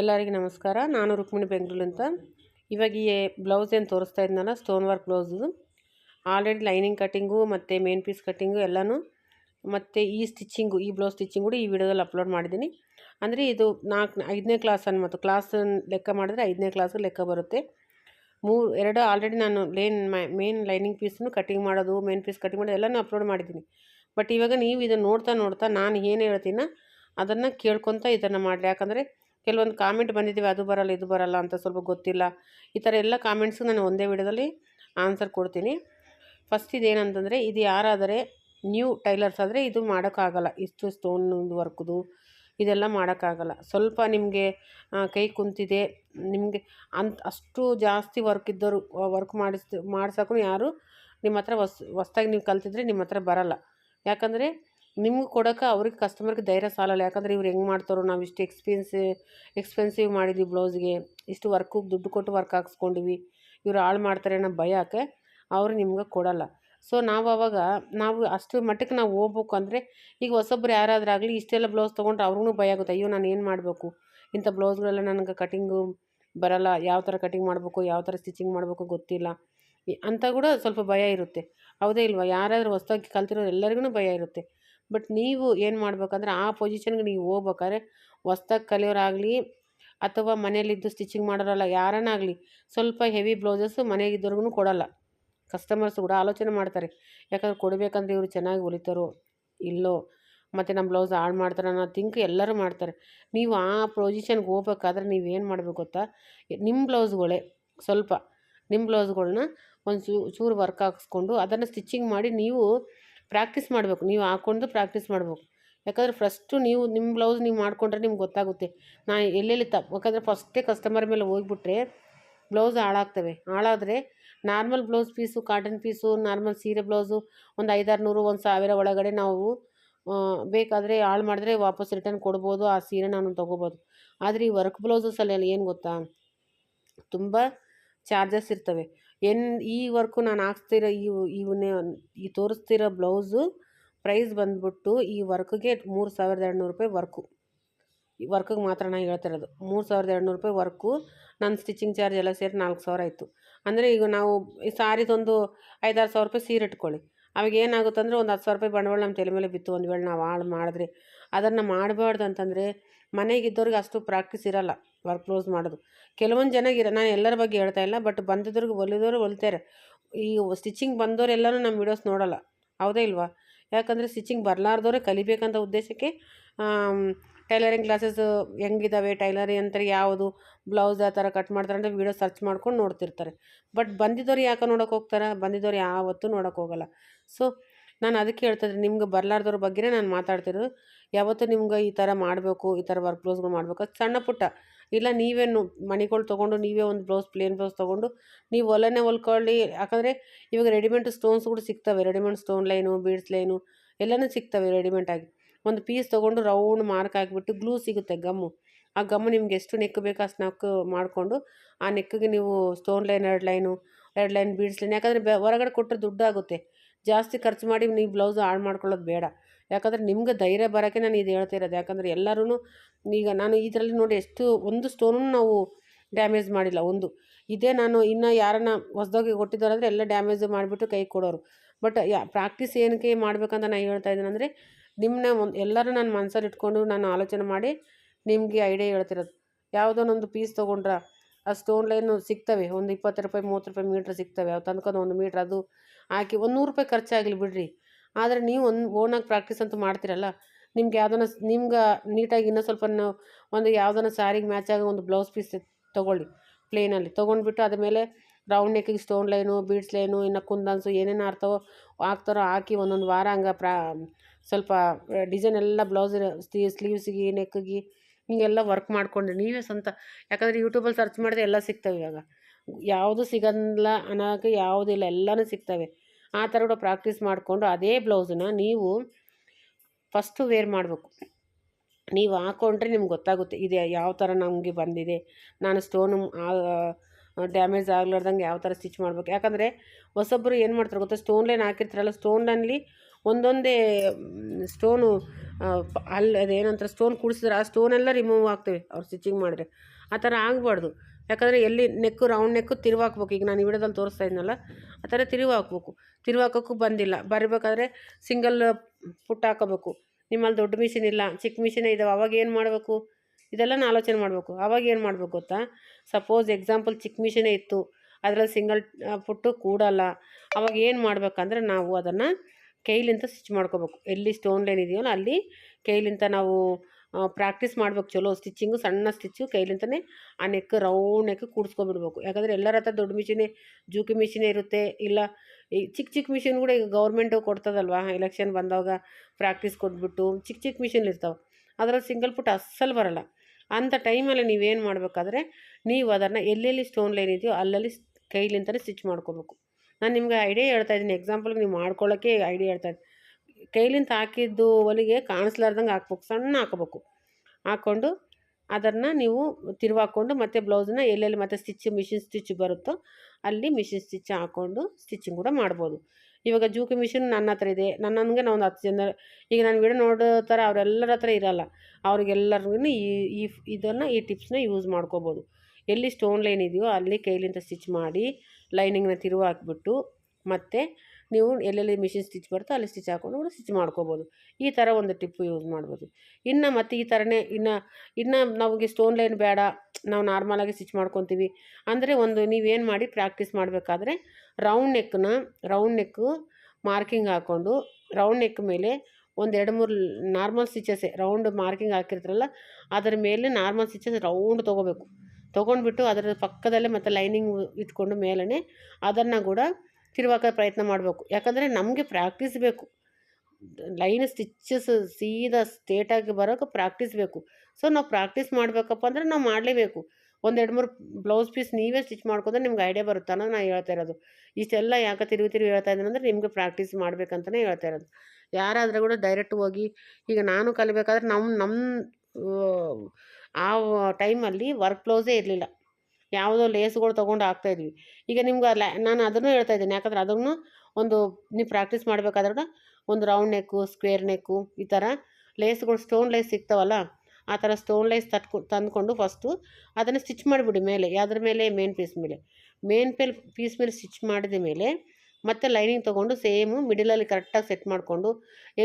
ಎಲ್ಲರಿಗೂ ನಮಸ್ಕಾರ. ನಾನು ರುಕ್ಮಿಣಿ ಬೆಂಗಳೂರು ಅಂತ. ಇವಾಗ ಈ ಬ್ಲೌಸ್ ಏನು ತೋರಿಸ್ತಾ ಇದ್ನಲ್ಲ stone work blouse already lining cutting ಮತ್ತು ಮೇನ್ ಪೀಸ್ ಕಟ್ಟಿಂಗು ಎಲ್ಲನೂ, ಮತ್ತು ಈ ಸ್ಟಿಚ್ಚಿಂಗು ಈ ಬ್ಲೌಸ್ ಸ್ಟಿಚ್ಚಿಂಗ್ ಕೂಡ ಈ ವಿಡಿಯೋದಲ್ಲಿ ಅಪ್ಲೋಡ್ ಮಾಡಿದ್ದೀನಿ. ಅಂದರೆ ಇದು ನಾಲ್ಕು, ಐದನೇ ಕ್ಲಾಸ್ ಅನ್ಮತ್ತು ಕ್ಲಾಸ್ ಲೆಕ್ಕ ಮಾಡಿದ್ರೆ ಐದನೇ ಕ್ಲಾಸ್ ಲೆಕ್ಕ ಬರುತ್ತೆ. ಮೂರು, ಎರಡು ಆಲ್ರೆಡಿ ನಾನು ಲೇನ್ ಮೇನ್ ಲೈನಿಂಗ್ ಪೀಸ್ನು ಕಟ್ಟಿಂಗ್ ಮಾಡೋದು ಮೇನ್ ಪೀಸ್ ಕಟಿಂಗ್ ಮಾಡೋದು ಎಲ್ಲನೂ ಅಪ್ಲೋಡ್ ಮಾಡಿದ್ದೀನಿ. ಬಟ್ ಇವಾಗ ನೀವು ಇದನ್ನು ನೋಡ್ತಾ ನೋಡ್ತಾ ನಾನು ಏನು ಹೇಳ್ತೀನ, ಅದನ್ನು ಕೇಳ್ಕೊತ ಇದನ್ನು ಮಾಡಲಿ ಯಾಕಂದರೆ ಕೆಲವೊಂದು ಕಾಮೆಂಟ್ ಬಂದಿದ್ದೀವಿ ಅದು ಬರಲ್ಲ, ಇದು ಬರಲ್ಲ ಅಂತ ಸ್ವಲ್ಪ ಗೊತ್ತಿಲ್ಲ. ಈ ಥರ ಎಲ್ಲ ಕಾಮೆಂಟ್ಸು ನಾನು ಒಂದೇ ವಿಡಿಯೋದಲ್ಲಿ ಆನ್ಸರ್ ಕೊಡ್ತೀನಿ. ಫಸ್ಟ್ ಇದೇನಂತಂದರೆ, ಇದು ಯಾರಾದರೆ ನ್ಯೂ ಟೈಲರ್ಸ್ ಆದರೆ ಇದು ಮಾಡೋಕ್ಕಾಗಲ್ಲ. ಇಷ್ಟು ಸ್ಟೋನ್ ವರ್ಕ್ದು, ಇದೆಲ್ಲ ಮಾಡೋಕ್ಕಾಗಲ್ಲ. ಸ್ವಲ್ಪ ನಿಮಗೆ ಕೈ ಕುಂತಿದೆ, ನಿಮಗೆ ಅಂತ ಅಷ್ಟು ಜಾಸ್ತಿ ವರ್ಕ್ ಇದ್ದವರು ವರ್ಕ್ ಮಾಡಿಸ್ ಮಾಡ್ಸೋಕ್ಕೂ ಯಾರು ನಿಮ್ಮ ಹತ್ರ ಹೊಸ್, ಹೊಸ್ದಾಗಿ ನೀವು ಕಲ್ತಿದ್ರೆ ನಿಮ್ಮ ಹತ್ರ ಬರಲ್ಲ. ಯಾಕಂದರೆ ನಿಮ್ಗೆ ಕೊಡೋಕೆ ಅವ್ರಿಗೆ ಕಸ್ಟಮರ್ಗೆ ಧೈರ್ಯ ಸಾಲಲ್ಲ. ಯಾಕಂದರೆ ಇವ್ರು ಹೆಂಗೆ ಮಾಡ್ತಾರೋ, ನಾವು ಇಷ್ಟು ಎಕ್ಸ್ಪೆನ್ಸಿ ಎಕ್ಸ್ಪೆನ್ಸಿವ್ ಮಾಡಿದ್ವಿ ಬ್ಲೌಸ್ಗೆ ಇಷ್ಟು ವರ್ಕಿಗೆ ದುಡ್ಡು ಕೊಟ್ಟು ವರ್ಕ್ ಹಾಕ್ಸ್ಕೊಂಡ್ವಿ ಇವ್ರು ಹಾಳು ಮಾಡ್ತಾರೆ ಅನ್ನೋ ಭಯಕ್ಕೆ ಅವರು ನಿಮ್ಗೆ ಕೊಡಲ್ಲ. ಸೊ ನಾವು ಅವಾಗ, ನಾವು ಅಷ್ಟು ಮಟ್ಟಕ್ಕೆ ನಾವು ಹೋಗ್ಬೇಕು ಅಂದರೆ, ಈಗ ಹೊಸೊಬ್ರು ಯಾರಾದರೂ ಆಗಲಿ ಇಷ್ಟೆಲ್ಲ ಬ್ಲೌಸ್ ತೊಗೊಂಡ್ರೆ ಅವ್ರಿಗೂ ಭಯ ಆಗುತ್ತೆ. ಅಯ್ಯೋ, ನಾನು ಏನು ಮಾಡಬೇಕು? ಇಂಥ ಬ್ಲೌಸ್ಗಳೆಲ್ಲ ನನಗೆ ಕಟಿಂಗು ಬರಲ್ಲ. ಯಾವ ಥರ ಕಟಿಂಗ್ ಮಾಡಬೇಕು? ಯಾವ ಥರ ಸ್ಟಿಚಿಂಗ್ ಮಾಡಬೇಕು ಗೊತ್ತಿಲ್ಲ. ಅಂತ ಕೂಡ ಸ್ವಲ್ಪ ಭಯ ಇರುತ್ತೆ. ಹೌದೇ ಇಲ್ವಾ? ಯಾರಾದರೂ ಹೊಸ್ದಾಗಿ ಕಲ್ತಿರೋರು ಎಲ್ಲರಿಗೂ ಭಯ ಇರುತ್ತೆ. ಬಟ್ ನೀವು ಏನು ಮಾಡ್ಬೇಕಂದ್ರೆ, ಆ ಪೊಸಿಷನ್ಗೆ ನೀವು ಹೋಗ್ಬೇಕಾದ್ರೆ, ಹೊಸ್ದಾಗಿ ಕಲಿಯೋರಾಗಲಿ ಅಥವಾ ಮನೇಲಿದ್ದು ಸ್ಟಿಚಿಂಗ್ ಮಾಡೋರಲ್ಲ, ಯಾರನ್ನಾಗಲಿ ಸ್ವಲ್ಪ ಹೆವಿ ಬ್ಲೌಸಸ್ಸು ಮನೆಗಿದ್ದವ್ರಿಗೂ ಕೊಡಲ್ಲ. ಕಸ್ಟಮರ್ಸ್ ಕೂಡ ಆಲೋಚನೆ ಮಾಡ್ತಾರೆ. ಯಾಕಂದ್ರೆ ಕೊಡಬೇಕಂದ್ರೆ ಇವರು ಚೆನ್ನಾಗಿ ಹೊಲಿತಾರೋ ಇಲ್ಲೋ, ಮತ್ತು ನಮ್ಮ ಬ್ಲೌಸ್ ಹಾಳು ಮಾಡ್ತಾರೆ ಅನ್ನೋ ಥಿಂಕ್ ಎಲ್ಲರೂ ಮಾಡ್ತಾರೆ. ನೀವು ಆ ಪೊಸಿಷನ್ಗೆ ಹೋಗ್ಬೇಕಾದ್ರೆ ನೀವೇನು ಮಾಡಬೇಕು ಗೊತ್ತಾ? ನಿಮ್ಮ ಬ್ಲೌಸ್ಗಳೇ ಸ್ವಲ್ಪ ನಿಮ್ಮ ಬ್ಲೌಸ್ಗಳನ್ನ ಒಂದು ಚೂರು ವರ್ಕ್ ಹಾಕ್ಸ್ಕೊಂಡು ಅದನ್ನು ಸ್ಟಿಚಿಂಗ್ ಮಾಡಿ ನೀವು ಪ್ರಾಕ್ಟೀಸ್ ಮಾಡಬೇಕು. ನೀವು ಹಾಕ್ಕೊಂಡು ಪ್ರಾಕ್ಟೀಸ್ ಮಾಡಬೇಕು. ಯಾಕಂದರೆ ಫಸ್ಟು ನೀವು ನಿಮ್ಮ ಬ್ಲೌಸ್ ನೀವು ಮಾಡಿಕೊಂಡ್ರೆ ನಿಮ್ಗೆ ಗೊತ್ತಾಗುತ್ತೆ. ನಾ ಎಲ್ಲೆಲ್ಲಿ ತಪ್ಪು ಯಾಕಂದರೆ ಫಸ್ಟೇ ಕಸ್ಟಮರ್ ಮೇಲೆ ಹೋಗ್ಬಿಟ್ರೆ ಬ್ಲೌಸ್ ಹಾಳಾಗ್ತವೆ. ಹಾಳಾದರೆ normal blouse piece cotton piece normal ಸೀರೆ ಬ್ಲೌಸು ಒಂದು ಐದಾರು ನೂರು ಒಂದು ಸಾವಿರ ಒಳಗಡೆ ನಾವು ಬೇಕಾದರೆ ಹಾಳು ಮಾಡಿದ್ರೆ ವಾಪಸ್ ರಿಟರ್ನ್ ಕೊಡ್ಬೋದು, ಆ ಸೀರೆ ನಾನು ತೊಗೋಬೋದು. ಆದರೆ ಈ ವರ್ಕ್ ಬ್ಲೌಸಸಲ್ಲಿ ಏನು ಗೊತ್ತಾ? ತುಂಬ ಚಾರ್ಜಸ್ ಇರ್ತವೆ. ಎನ್, ಈ ವರ್ಕು ನಾನು ಹಾಕ್ಸ್ತಿರೋ ಈ ಇವನ್ನೇ ಈ ತೋರಿಸ್ತಿರೋ ಬ್ಲೌಸು ಪ್ರೈಸ್ ಬಂದ್ಬಿಟ್ಟು ಈ ವರ್ಕ್ಗೆ ಮೂರು ಸಾವಿರದ ಎರಡುನೂರು ರೂಪಾಯಿ ವರ್ಕು. ಈ ವರ್ಕಿಗೆ ಮಾತ್ರ ನಾನು ಹೇಳ್ತಿರೋದು. ಮೂರು ಸಾವಿರದ ಎರಡುನೂರು ರೂಪಾಯಿ ವರ್ಕು, ನನ್ನ ಸ್ಟಿಚಿಂಗ್ ಚಾರ್ಜ್ ಎಲ್ಲ ಸೇರಿ ನಾಲ್ಕು ಸಾವಿರ ಆಯಿತು. ಅಂದರೆ ಈಗ ನಾವು ಈ ಸಾರಿದೊಂದು ಐದಾರು ಸಾವಿರ ರೂಪಾಯಿ ಸೀರೆ ಇಟ್ಕೊಳ್ಳಿ. ಅವಾಗ ಏನಾಗುತ್ತೆ ಅಂದರೆ ಒಂದು ಹತ್ತು ಸಾವಿರ ರೂಪಾಯಿ ಬಂಡವಾಳ ನಮ್ಮ ತಲೆ ಮೇಲೆ ಬಿತ್ತು. ಒಂದು ವೇಳೆ ನಾವು ಹಾಳು ಮಾಡಿದ್ರೆ ಅದನ್ನು ಮಾಡಬಾರ್ದು ಅಂತಂದರೆ ಮನೆಗಿದ್ದವ್ರಿಗೆ ಅಷ್ಟು ಪ್ರಾಕ್ಟೀಸ್ ಇರಲ್ಲ ವರ್ಕ್ ಕ್ಲೋಸ್ ಮಾಡೋದು. ಕೆಲವೊಂದು ಜನಗಿರ ನಾನು ಎಲ್ಲರ ಬಗ್ಗೆ ಹೇಳ್ತಾ ಇಲ್ಲ ಬಟ್ ಬಂದಿದ್ದವ್ರಿಗೆ ಒಲಿದವರು ಒಲಿತಾರೆ. ಈ ಸ್ಟಿಚಿಂಗ್ ಬಂದವರೆಲ್ಲರೂ ನಮ್ಮ ವಿಡಿಯೋಸ್ ನೋಡಲ್ಲ, ಹೌದೇ ಇಲ್ವಾ? ಯಾಕಂದರೆ ಸ್ಟಿಚಿಂಗ್ ಬರಲಾರ್ದವ್ರೆ ಕಲಿಬೇಕಂತ ಉದ್ದೇಶಕ್ಕೆ ಟೈಲರಿಂಗ್ ಕ್ಲಾಸಸ್ ಹೆಂಗಿದಾವೆ ಟೈಲರಿಂಗ್ ಅಂತಾರೆ ಯಾವುದು ಬ್ಲೌಸ್ ಆ ಥರ ಕಟ್ ಮಾಡ್ತಾರೆ ಅಂತ ವೀಡಿಯೋ ಸರ್ಚ್ ಮಾಡ್ಕೊಂಡು ನೋಡ್ತಿರ್ತಾರೆ. ಬಟ್ ಬಂದಿದ್ದವ್ರು ಯಾಕೆ ನೋಡೋಕೆ ಹೋಗ್ತಾರೆ? ಬಂದಿದ್ದವ್ರು ಯಾವತ್ತೂ ನೋಡೋಕೆ ಹೋಗಲ್ಲ. ಸೊ ನಾನು ಅದಕ್ಕೆ ಹೇಳ್ತಿದ್ರೆ ನಿಮ್ಗೆ ಬರಲಾರ್ದವ್ರ ಬಗ್ಗೆನೇ ನಾನು ಮಾತಾಡ್ತಿರೋದು. ಯಾವತ್ತೂ ನಿಮ್ಗೆ ಈ ಥರ ಮಾಡಬೇಕು, ಈ ಥರ ವರ್ಕ್ ಬ್ಲೌಸ್ಗಳು ಮಾಡಬೇಕು ಸಣ್ಣ ಪುಟ್ಟ. ಇಲ್ಲ, ನೀವೇನು ಮಣಿಗಳು ತೊಗೊಂಡು, ನೀವೇ ಒಂದು ಬ್ಲೌಸ್ ಪ್ಲೇನ್ ಬ್ಲೌಸ್ ತೊಗೊಂಡು, ನೀವು ಹೊಲನೇ ಹೊಲ್ಕೊಳ್ಳಿ. ಯಾಕಂದರೆ ಇವಾಗ ರೆಡಿಮೇಡ್ ಸ್ಟೋನ್ಸ್ ಕೂಡ ಸಿಗ್ತವೆ. Readymade stone line beads line, ಎಲ್ಲನೂ ಸಿಗ್ತವೆ ರೆಡಿಮೇಡಾಗಿ ಒಂದು ಪೀಸ್ ತೊಗೊಂಡು ರೌಂಡ್ ಮಾರ್ಕ್ ಹಾಕಿಬಿಟ್ಟು ಗ್ಲೂ ಸಿಗುತ್ತೆ ಗಮ್ಮು ಆ ಗಮ್ಮು ನಿಮ್ಗೆ ಎಷ್ಟು ನೆಕ್ ಬೇಕು ಅಷ್ಟು ನೆಕ್ ಮಾಡಿಕೊಂಡು, ಆ ನೆಕ್ಕಿಗೆ ನೀವು ಸ್ಟೋನ್ ಲೈನ್ ಎರಡು ಲೈನು ಎರಡು ಲೈನ್ ಬೀಡ್ಸ್ ಲೈನ್, ಯಾಕಂದರೆ ಹೊರಗಡೆ ಕೊಟ್ಟರೆ ದುಡ್ಡಾಗುತ್ತೆ ಜಾಸ್ತಿ ಖರ್ಚು ಮಾಡಿ ನೀವು ಬ್ಲೌಸ್ ಹಾಳು ಮಾಡ್ಕೊಳ್ಳೋದು ಬೇಡ. ಯಾಕಂದರೆ ನಿಮ್ಗೆ ಧೈರ್ಯ ಬರೋಕ್ಕೆ ನಾನು ಇದು ಹೇಳ್ತಿರೋದು ಯಾಕಂದರೆ ಎಲ್ಲರೂ ಈಗ ನಾನು ಇದರಲ್ಲಿ ನೋಡಿ ಎಷ್ಟು ಒಂದು ಸ್ಟೋನು ನಾವು ಡ್ಯಾಮೇಜ್ ಮಾಡಿಲ್ಲ, ಒಂದು. ಇದೇ ನಾನು ಇನ್ನು ಯಾರನ್ನ ಹೊಸ್ದಾಗಿ ಕೊಟ್ಟಿದ್ದಾರಂದರೆ ಎಲ್ಲ ಡ್ಯಾಮೇಜ್ ಮಾಡಿಬಿಟ್ಟು ಕೈ ಕೊಡೋರು. ಬಟ್ ಯಾ ಪ್ರಾಕ್ಟೀಸ್ ಏನಕ್ಕೆ ಮಾಡಬೇಕಂತ ನಾನು ಹೇಳ್ತಾ ಇದ್ದೀನಿ ಅಂದರೆ ನಿಮ್ಮನ್ನ ಒಂದು, ಎಲ್ಲರೂ ನಾನು ಮನಸ್ಸಲ್ಲಿ ಇಟ್ಕೊಂಡು ನಾನು ಆಲೋಚನೆ ಮಾಡಿ ನಿಮಗೆ ಐಡಿಯಾ ಹೇಳ್ತಿರೋದು. ಯಾವುದೋ ಒಂದು ಪೀಸ್ ತೊಗೊಂಡ್ರೆ ಆ ಸ್ಟೋನ್ ಲೈನು ಸಿಗ್ತವೆ. ಒಂದು ಇಪ್ಪತ್ತು ರೂಪಾಯಿ, ಮೂವತ್ತು ರೂಪಾಯಿ ಮೀಟ್ರ್ ಸಿಗ್ತವೆ. ಅವು ತಂದ್ಕೊಂಡು ಒಂದು ಮೀಟ್ರ್ ಅದು ಹಾಕಿ ಒಂದು ನೂರು ರೂಪಾಯಿ ಖರ್ಚಾಗಲಿ ಬಿಡ್ರಿ. ಆದರೆ ನೀವು ಒಂದು ಓನಾಗಿ ಪ್ರಾಕ್ಟೀಸ್ ಅಂತ ಮಾಡ್ತೀರಲ್ಲ. ನಿಮ್ಗೆ ಯಾವ್ದಾನ ನಿಮ್ಗೆ ನೀಟಾಗಿ ಇನ್ನೂ ಸ್ವಲ್ಪ ಒಂದು ಯಾವ್ದಾನ ಸ್ಯಾರಿಗೆ ಮ್ಯಾಚ್ ಆಗೋ ಒಂದು ಬ್ಲೌಸ್ ಪೀಸ್ ತೊಗೊಳ್ಳಿ. ಪ್ಲೇನಲ್ಲಿ ತೊಗೊಂಡ್ಬಿಟ್ಟು ಅದ ಮೇಲೆ ರೌಂಡ್ ನೆಕ್ಕಿಗೆ ಸ್ಟೋನ್ ಲೈನು ಬೀಡ್ಸ್ ಲೈನು ಇನ್ನು ಕುಂದನ್ಸು ಏನೇನು ಆಡ್ತಾವೋ ಹಾಕ್ತಾರೋ ಹಾಕಿ ಒಂದೊಂದು ವಾರ ಹಂಗೆ ಪ್ರಾ, ಸ್ವಲ್ಪ ಡಿಸೈನ್ ಎಲ್ಲ ಬ್ಲೌಸ್ ಸ್ಲೀವ್ಸಿಗೆ ನೆಕ್ಕಿಗೆ ಹಿಂಗೆಲ್ಲ ವರ್ಕ್ ಮಾಡ್ಕೊಂಡ್ರೆ ನೀವೇ ಸ್ವಂತ, ಯಾಕಂದರೆ ಯೂಟ್ಯೂಬಲ್ಲಿ ಸರ್ಚ್ ಮಾಡಿದ್ರೆ ಎಲ್ಲ ಸಿಗ್ತವೆ ಇವಾಗ. ಯಾವುದು ಸಿಗಲ್ಲ ಅನ್ನೋಕೆ ಯಾವುದಿಲ್ಲ ಎಲ್ಲನೂ ಸಿಗ್ತವೆ. ಆ ಥರ ಕೂಡ ಪ್ರಾಕ್ಟೀಸ್ ಮಾಡಿಕೊಂಡು ಅದೇ ಬ್ಲೌಸನ್ನ ನೀವು ಫಸ್ಟು ವೇರ್ ಮಾಡಬೇಕು. ನೀವು ಹಾಕ್ಕೊಂಡ್ರೆ ನಿಮ್ಗೆ ಗೊತ್ತಾಗುತ್ತೆ, ಇದು ಯಾವ ಥರ ನಮಗೆ ಬಂದಿದೆ. ನಾನು ಸ್ಟೋನು ಡ್ಯಾಮೇಜ್ ಆಗ್ಲಾರ್ದಂಗೆ ಯಾವ ಥರ ಸ್ಟಿಚ್ ಮಾಡ್ಬೇಕು. ಯಾಕಂದರೆ ಹೊಸೊಬ್ಬರು ಏನು ಮಾಡ್ತಾರೆ ಗೊತ್ತಾ? ಸ್ಟೋನ್ ಲೈನ್ ಹಾಕಿರ್ತಾರಲ್ಲ ಸ್ಟೋನಲ್ಲಿ ಒಂದೊಂದೇ ಸ್ಟೋನು ಅಲ್ಲಿ ಅದೇನಂತಾರೆ ಸ್ಟೋನ್ ಕೂಡಿಸಿದ್ರೆ ಆ ಸ್ಟೋನೆಲ್ಲ ರಿಮೂವ್ ಆಗ್ತವೆ ಅವ್ರು ಸ್ಟಿಚಿಂಗ್ ಮಾಡಿದ್ರೆ. ಆ ಥರ ಆಗಬಾರ್ದು. ಯಾಕಂದರೆ ಎಲ್ಲಿ ನೆಕ್ಕು ರೌಂಡ್ ನೆಕ್ಕು ತಿರುವಾಕ್ಬೇಕು. ಈಗ ನಾನು ಈ ವಿಡಿಯೋದಲ್ಲಿ ತೋರಿಸ್ತಾ ಇದ್ನಲ್ಲ, ಆ ಥರ ತಿರುವು ಹಾಕ್ಬೇಕು ತಿರುವು ಹಾಕೋಕ್ಕೂ ಬಂದಿಲ್ಲ. ಬರಬೇಕಾದ್ರೆ ಸಿಂಗಲ್ ಪುಟ್ ಹಾಕೋಬೇಕು. ನಿಮ್ಮಲ್ಲಿ ದೊಡ್ಡ ಮಿಷಿನ್ ಇಲ್ಲ, ಚಿಕ್ಕ ಮಿಷಿನೇ ಇದ್ದಾವೆ ಅವಾಗ ಏನು ಮಾಡಬೇಕು? ಇದೆಲ್ಲ ನಾನು ಆಲೋಚನೆ ಮಾಡಬೇಕು. ಅವಾಗ ಏನು ಮಾಡಬೇಕು ಗೊತ್ತಾ? ಸಪೋಸ್ ಎಕ್ಸಾಂಪಲ್ ಚಿಕ್ಕ ಮಿಷಿನೇ ಇತ್ತು. ಅದರಲ್ಲಿ ಸಿಂಗಲ್ ಪುಟ್ಟು ಕೂಡಲ್ಲ. ಅವಾಗ ಏನು ಮಾಡಬೇಕಂದ್ರೆ ನಾವು ಅದನ್ನು ಕೈಲಿಂದ ಸ್ಟಿಚ್ ಮಾಡ್ಕೋಬೇಕು. ಎಲ್ಲಿ ಸ್ಟೋನ್ ಲೈನ್ ಇದೆಯೋ ಅಲ್ಲಿ ಕೈಲಿಂತ ನಾವು ಪ್ರಾಕ್ಟೀಸ್ ಮಾಡ್ಬೇಕು. ಚಲೋ ಸ್ಟಿಚ್ಚಿಂಗು ಸಣ್ಣ ಸ್ಟಿಚ್ಚು ಕೈಲಿಂತಲೇ ಆ ನೆಕ್ ರೌಂಡ್ ನೆಕ್ ಕೂಡಿಸ್ಕೊಂಬಿಡ್ಬೇಕು ಯಾಕಂದರೆ ಎಲ್ಲರ ಹತ್ರ ದೊಡ್ಡ ಮಿಷಿನೇ ಜೂಕಿ ಮಿಷಿನೇ ಇರುತ್ತೆ. ಇಲ್ಲ, ಈ ಚಿಕ್ಕ ಚಿಕ್ಕ ಮಿಷಿನ್ ಕೂಡ ಈಗ ಗೌರ್ಮೆಂಟು ಕೊಡ್ತದಲ್ವಾ? ಎಲೆಕ್ಷನ್ ಬಂದಾಗ ಪ್ರಾಕ್ಟೀಸ್ ಕೊಟ್ಬಿಟ್ಟು ಚಿಕ್ಕ ಚಿಕ್ಕ ಮಿಷಿನ್ ಇರ್ತಾವೆ. ಅದರಲ್ಲಿ ಸಿಂಗಲ್ ಪುಟ್ ಅಸ್ಸಲು ಬರಲ್ಲ. ಅಂಥ ಟೈಮಲ್ಲಿ ನೀವೇನು ಮಾಡಬೇಕಾದ್ರೆ, ನೀವು ಅದನ್ನು ಎಲ್ಲೆಲ್ಲಿ ಸ್ಟೋನ್ ಲೈನ್ ಇದೆಯೋ ಅಲ್ಲಲ್ಲಿ ಕೈಲಿಂತಲೇ ಸ್ಟಿಚ್ ಮಾಡ್ಕೋಬೇಕು. ನಾನು ನಿಮ್ಗೆ ಐಡಿಯಾ ಹೇಳ್ತಾ ಇದ್ದೀನಿ. ಎಕ್ಸಾಂಪಲ್ಗೆ ನೀವು ಮಾಡ್ಕೊಳ್ಳೋಕ್ಕೆ ಐಡಿಯಾ ಹೇಳ್ತಾ ಇದ್ದೀನಿ ಕೈಲಿಂದ ಹಾಕಿದ್ದು ಹೊಲಿಗೆ ಕಾಣಿಸ್ಲಾರ್ದಂಗೆ ಹಾಕ್ಬೇಕು, ಸಣ್ಣ ಹಾಕ್ಬೇಕು. ಹಾಕ್ಕೊಂಡು ಅದನ್ನು ನೀವು ತಿರುವಾಕೊಂಡು ಮತ್ತು ಬ್ಲೌಸನ್ನ ಎಲ್ಲೆಲ್ಲಿ ಮತ್ತೆ ಸ್ಟಿಚ್ ಮಿಷಿನ್ ಸ್ಟಿಚ್ ಬರುತ್ತೋ ಅಲ್ಲಿ ಮಿಷಿನ್ ಸ್ಟಿಚ್ ಹಾಕ್ಕೊಂಡು ಸ್ಟಿಚಿಂಗ್ ಕೂಡ ಮಾಡ್ಬೋದು. ಇವಾಗ ಜೂಕಿ ಮಿಷಿನ್ ನನ್ನ ಹತ್ರ ಇದೆ. ನನ್ನಂಗೆ ನಾವು ಒಂದು ಹತ್ತು ಜನ, ಈಗ ನಾನು ವಿಡಿಯೋ ನೋಡೋ ಥರ ಅವರೆಲ್ಲರ ಹತ್ರ ಇರಲ್ಲ. ಅವ್ರಿಗೆಲ್ಲರಿಗೂ ಈ ಈ ಇದನ್ನು, ಈ ಟಿಪ್ಸ್ನ ಯೂಸ್ ಮಾಡ್ಕೋಬೋದು. ಎಲ್ಲಿ ಸ್ಟೋನ್ ಲೈನ್ ಇದೆಯೋ ಅಲ್ಲಿ ಕೈಲಿಂದ ಸ್ಟಿಚ್ ಮಾಡಿ ಲೈನಿಂಗ್ನ ತಿರುವು ಹಾಕ್ಬಿಟ್ಟು ಮತ್ತು ನೀವು ಎಲ್ಲೆಲ್ಲಿ ಮಿಷಿನ್ ಸ್ಟಿಚ್ ಬರ್ತೋ ಅಲ್ಲಿ ಸ್ಟಿಚ್ ಹಾಕ್ಕೊಂಡು ಕೂಡ ಸ್ಟಿಚ್ ಮಾಡ್ಕೋಬೋದು. ಈ ಥರ ಒಂದು ಟಿಪ್ಪು ಯೂಸ್ ಮಾಡ್ಬೋದು. ಇನ್ನು ಮತ್ತು ಈ ಥರನೇ ಇನ್ನು ಇನ್ನು ನಮಗೆ ಸ್ಟೋನ್ ಲೈನ್ ಬೇಡ, ನಾವು ನಾರ್ಮಲಾಗಿ ಸ್ಟಿಚ್ ಮಾಡ್ಕೊತೀವಿ. ಅಂದರೆ ಒಂದು ನೀವೇನು ಮಾಡಿ ಪ್ರಾಕ್ಟೀಸ್ ಮಾಡಬೇಕಾದ್ರೆ ರೌಂಡ್ ನೆಕ್ನ, ರೌಂಡ್ ನೆಕ್ಕು ಮಾರ್ಕಿಂಗ್ ಹಾಕ್ಕೊಂಡು ರೌಂಡ್ ನೆಕ್ ಮೇಲೆ ಒಂದು ಎರಡು ಮೂರು ನಾರ್ಮಲ್ ಸ್ಟಿಚಸ್ಸೇ, ರೌಂಡ್ ಮಾರ್ಕಿಂಗ್ ಹಾಕಿರ್ತಾರಲ್ಲ, ಅದರ ಮೇಲೆ ನಾರ್ಮಲ್ ಸ್ಟಿಚಸ್ ರೌಂಡ್ ತೊಗೋಬೇಕು. ತೊಗೊಂಡ್ಬಿಟ್ಟು ಅದರ ಪಕ್ಕದಲ್ಲೇ ಮತ್ತು ಲೈನಿಂಗ್ ಇಟ್ಕೊಂಡು ಮೇಲೇ ಅದನ್ನು ಕೂಡ ತಿರುವಾಕ ಪ್ರಯತ್ನ ಮಾಡಬೇಕು. ಯಾಕಂದರೆ ನಮಗೆ ಪ್ರಾಕ್ಟೀಸ್ ಬೇಕು. ಲೈನ್ ಸ್ಟಿಚ್ಚಸ್ ಸೀದಾ ಸ್ಟೇಟಾಗಿ ಬರೋಕೆ ಪ್ರಾಕ್ಟೀಸ್ ಬೇಕು. ಸೊ ನಾವು ಪ್ರಾಕ್ಟೀಸ್ ಮಾಡಬೇಕಪ್ಪ ಅಂದರೆ ನಾವು ಮಾಡಲೇಬೇಕು. ಒಂದೆರಡು ಮೂರು ಬ್ಲೌಸ್ ಪೀಸ್ ನೀವೇ ಸ್ಟಿಚ್ ಮಾಡ್ಕೊಂಡ್ರೆ ನಿಮ್ಗೆ ಐಡಿಯಾ ಬರುತ್ತೆ ಅನ್ನೋದು ನಾನು ಹೇಳ್ತಾ ಇರೋದು. ಇಷ್ಟೆಲ್ಲ ಯಾಕೆ ತಿರುಗಿ ತಿರುಗಿ ಹೇಳ್ತಾ ಇದ್ದೀನಿ ಅಂದರೆ ನಿಮಗೆ ಪ್ರಾಕ್ಟೀಸ್ ಮಾಡಬೇಕಂತಲೇ ಹೇಳ್ತಾ ಇರೋದು. ಯಾರಾದರೂ ಕೂಡ ಡೈರೆಕ್ಟ್ ಹೋಗಿ, ಈಗ ನಾನು ಕಲಿಬೇಕಾದ್ರೆ ನಮ್ಮ ನಮ್ಮ ಆ ಟೈಮಲ್ಲಿ ವರ್ಕ್ ಬ್ಲೌಸೇ ಇರಲಿಲ್ಲ. ಯಾವುದೋ ಲೇಸ್ಗಳು ತೊಗೊಂಡು ಹಾಕ್ತಾಯಿದ್ವಿ ಈಗ ನಿಮ್ಗೆ ಲ್ಯಾ ನಾನು ಅದನ್ನು ಹೇಳ್ತಾ ಇದ್ದೀನಿ. ಯಾಕಂದ್ರೆ ಅದನ್ನು ಒಂದು ನೀವು ಪ್ರಾಕ್ಟೀಸ್ ಮಾಡಬೇಕಾದ್ರೆ ಒಂದು ರೌಂಡ್ ನೆಕ್ಕು, ಸ್ಕ್ವೇರ್ ನೆಕ್ಕು ಈ ಥರ ಲೇಸ್ಗಳು ಸ್ಟೋನ್ ಲೇಸ್ ಸಿಗ್ತಾವಲ್ಲ, ಆ ಥರ ಸ್ಟೋನ್ ಲೈಸ್ ತಟ್ಕೊ, ತಂದುಕೊಂಡು ಫಸ್ಟು ಅದನ್ನು ಸ್ಟಿಚ್ ಮಾಡಿಬಿಡಿ ಮೇಲೆ ಯಾವುದ್ರ ಮೇಲೆ ಮೇನ್ ಪೀಸ್ ಮೇಲೆ. ಮೇನ್ ಪೇಲ್, ಪೀಸ್ ಮೇಲೆ ಸ್ಟಿಚ್ ಮಾಡಿದ ಮೇಲೆ ಮತ್ತೆ ಲೈನಿಂಗ್ ತೊಗೊಂಡು ಸೇಮು ಮಿಡಲಲ್ಲಿ ಕರೆಕ್ಟಾಗಿ ಸೆಟ್ ಮಾಡಿಕೊಂಡು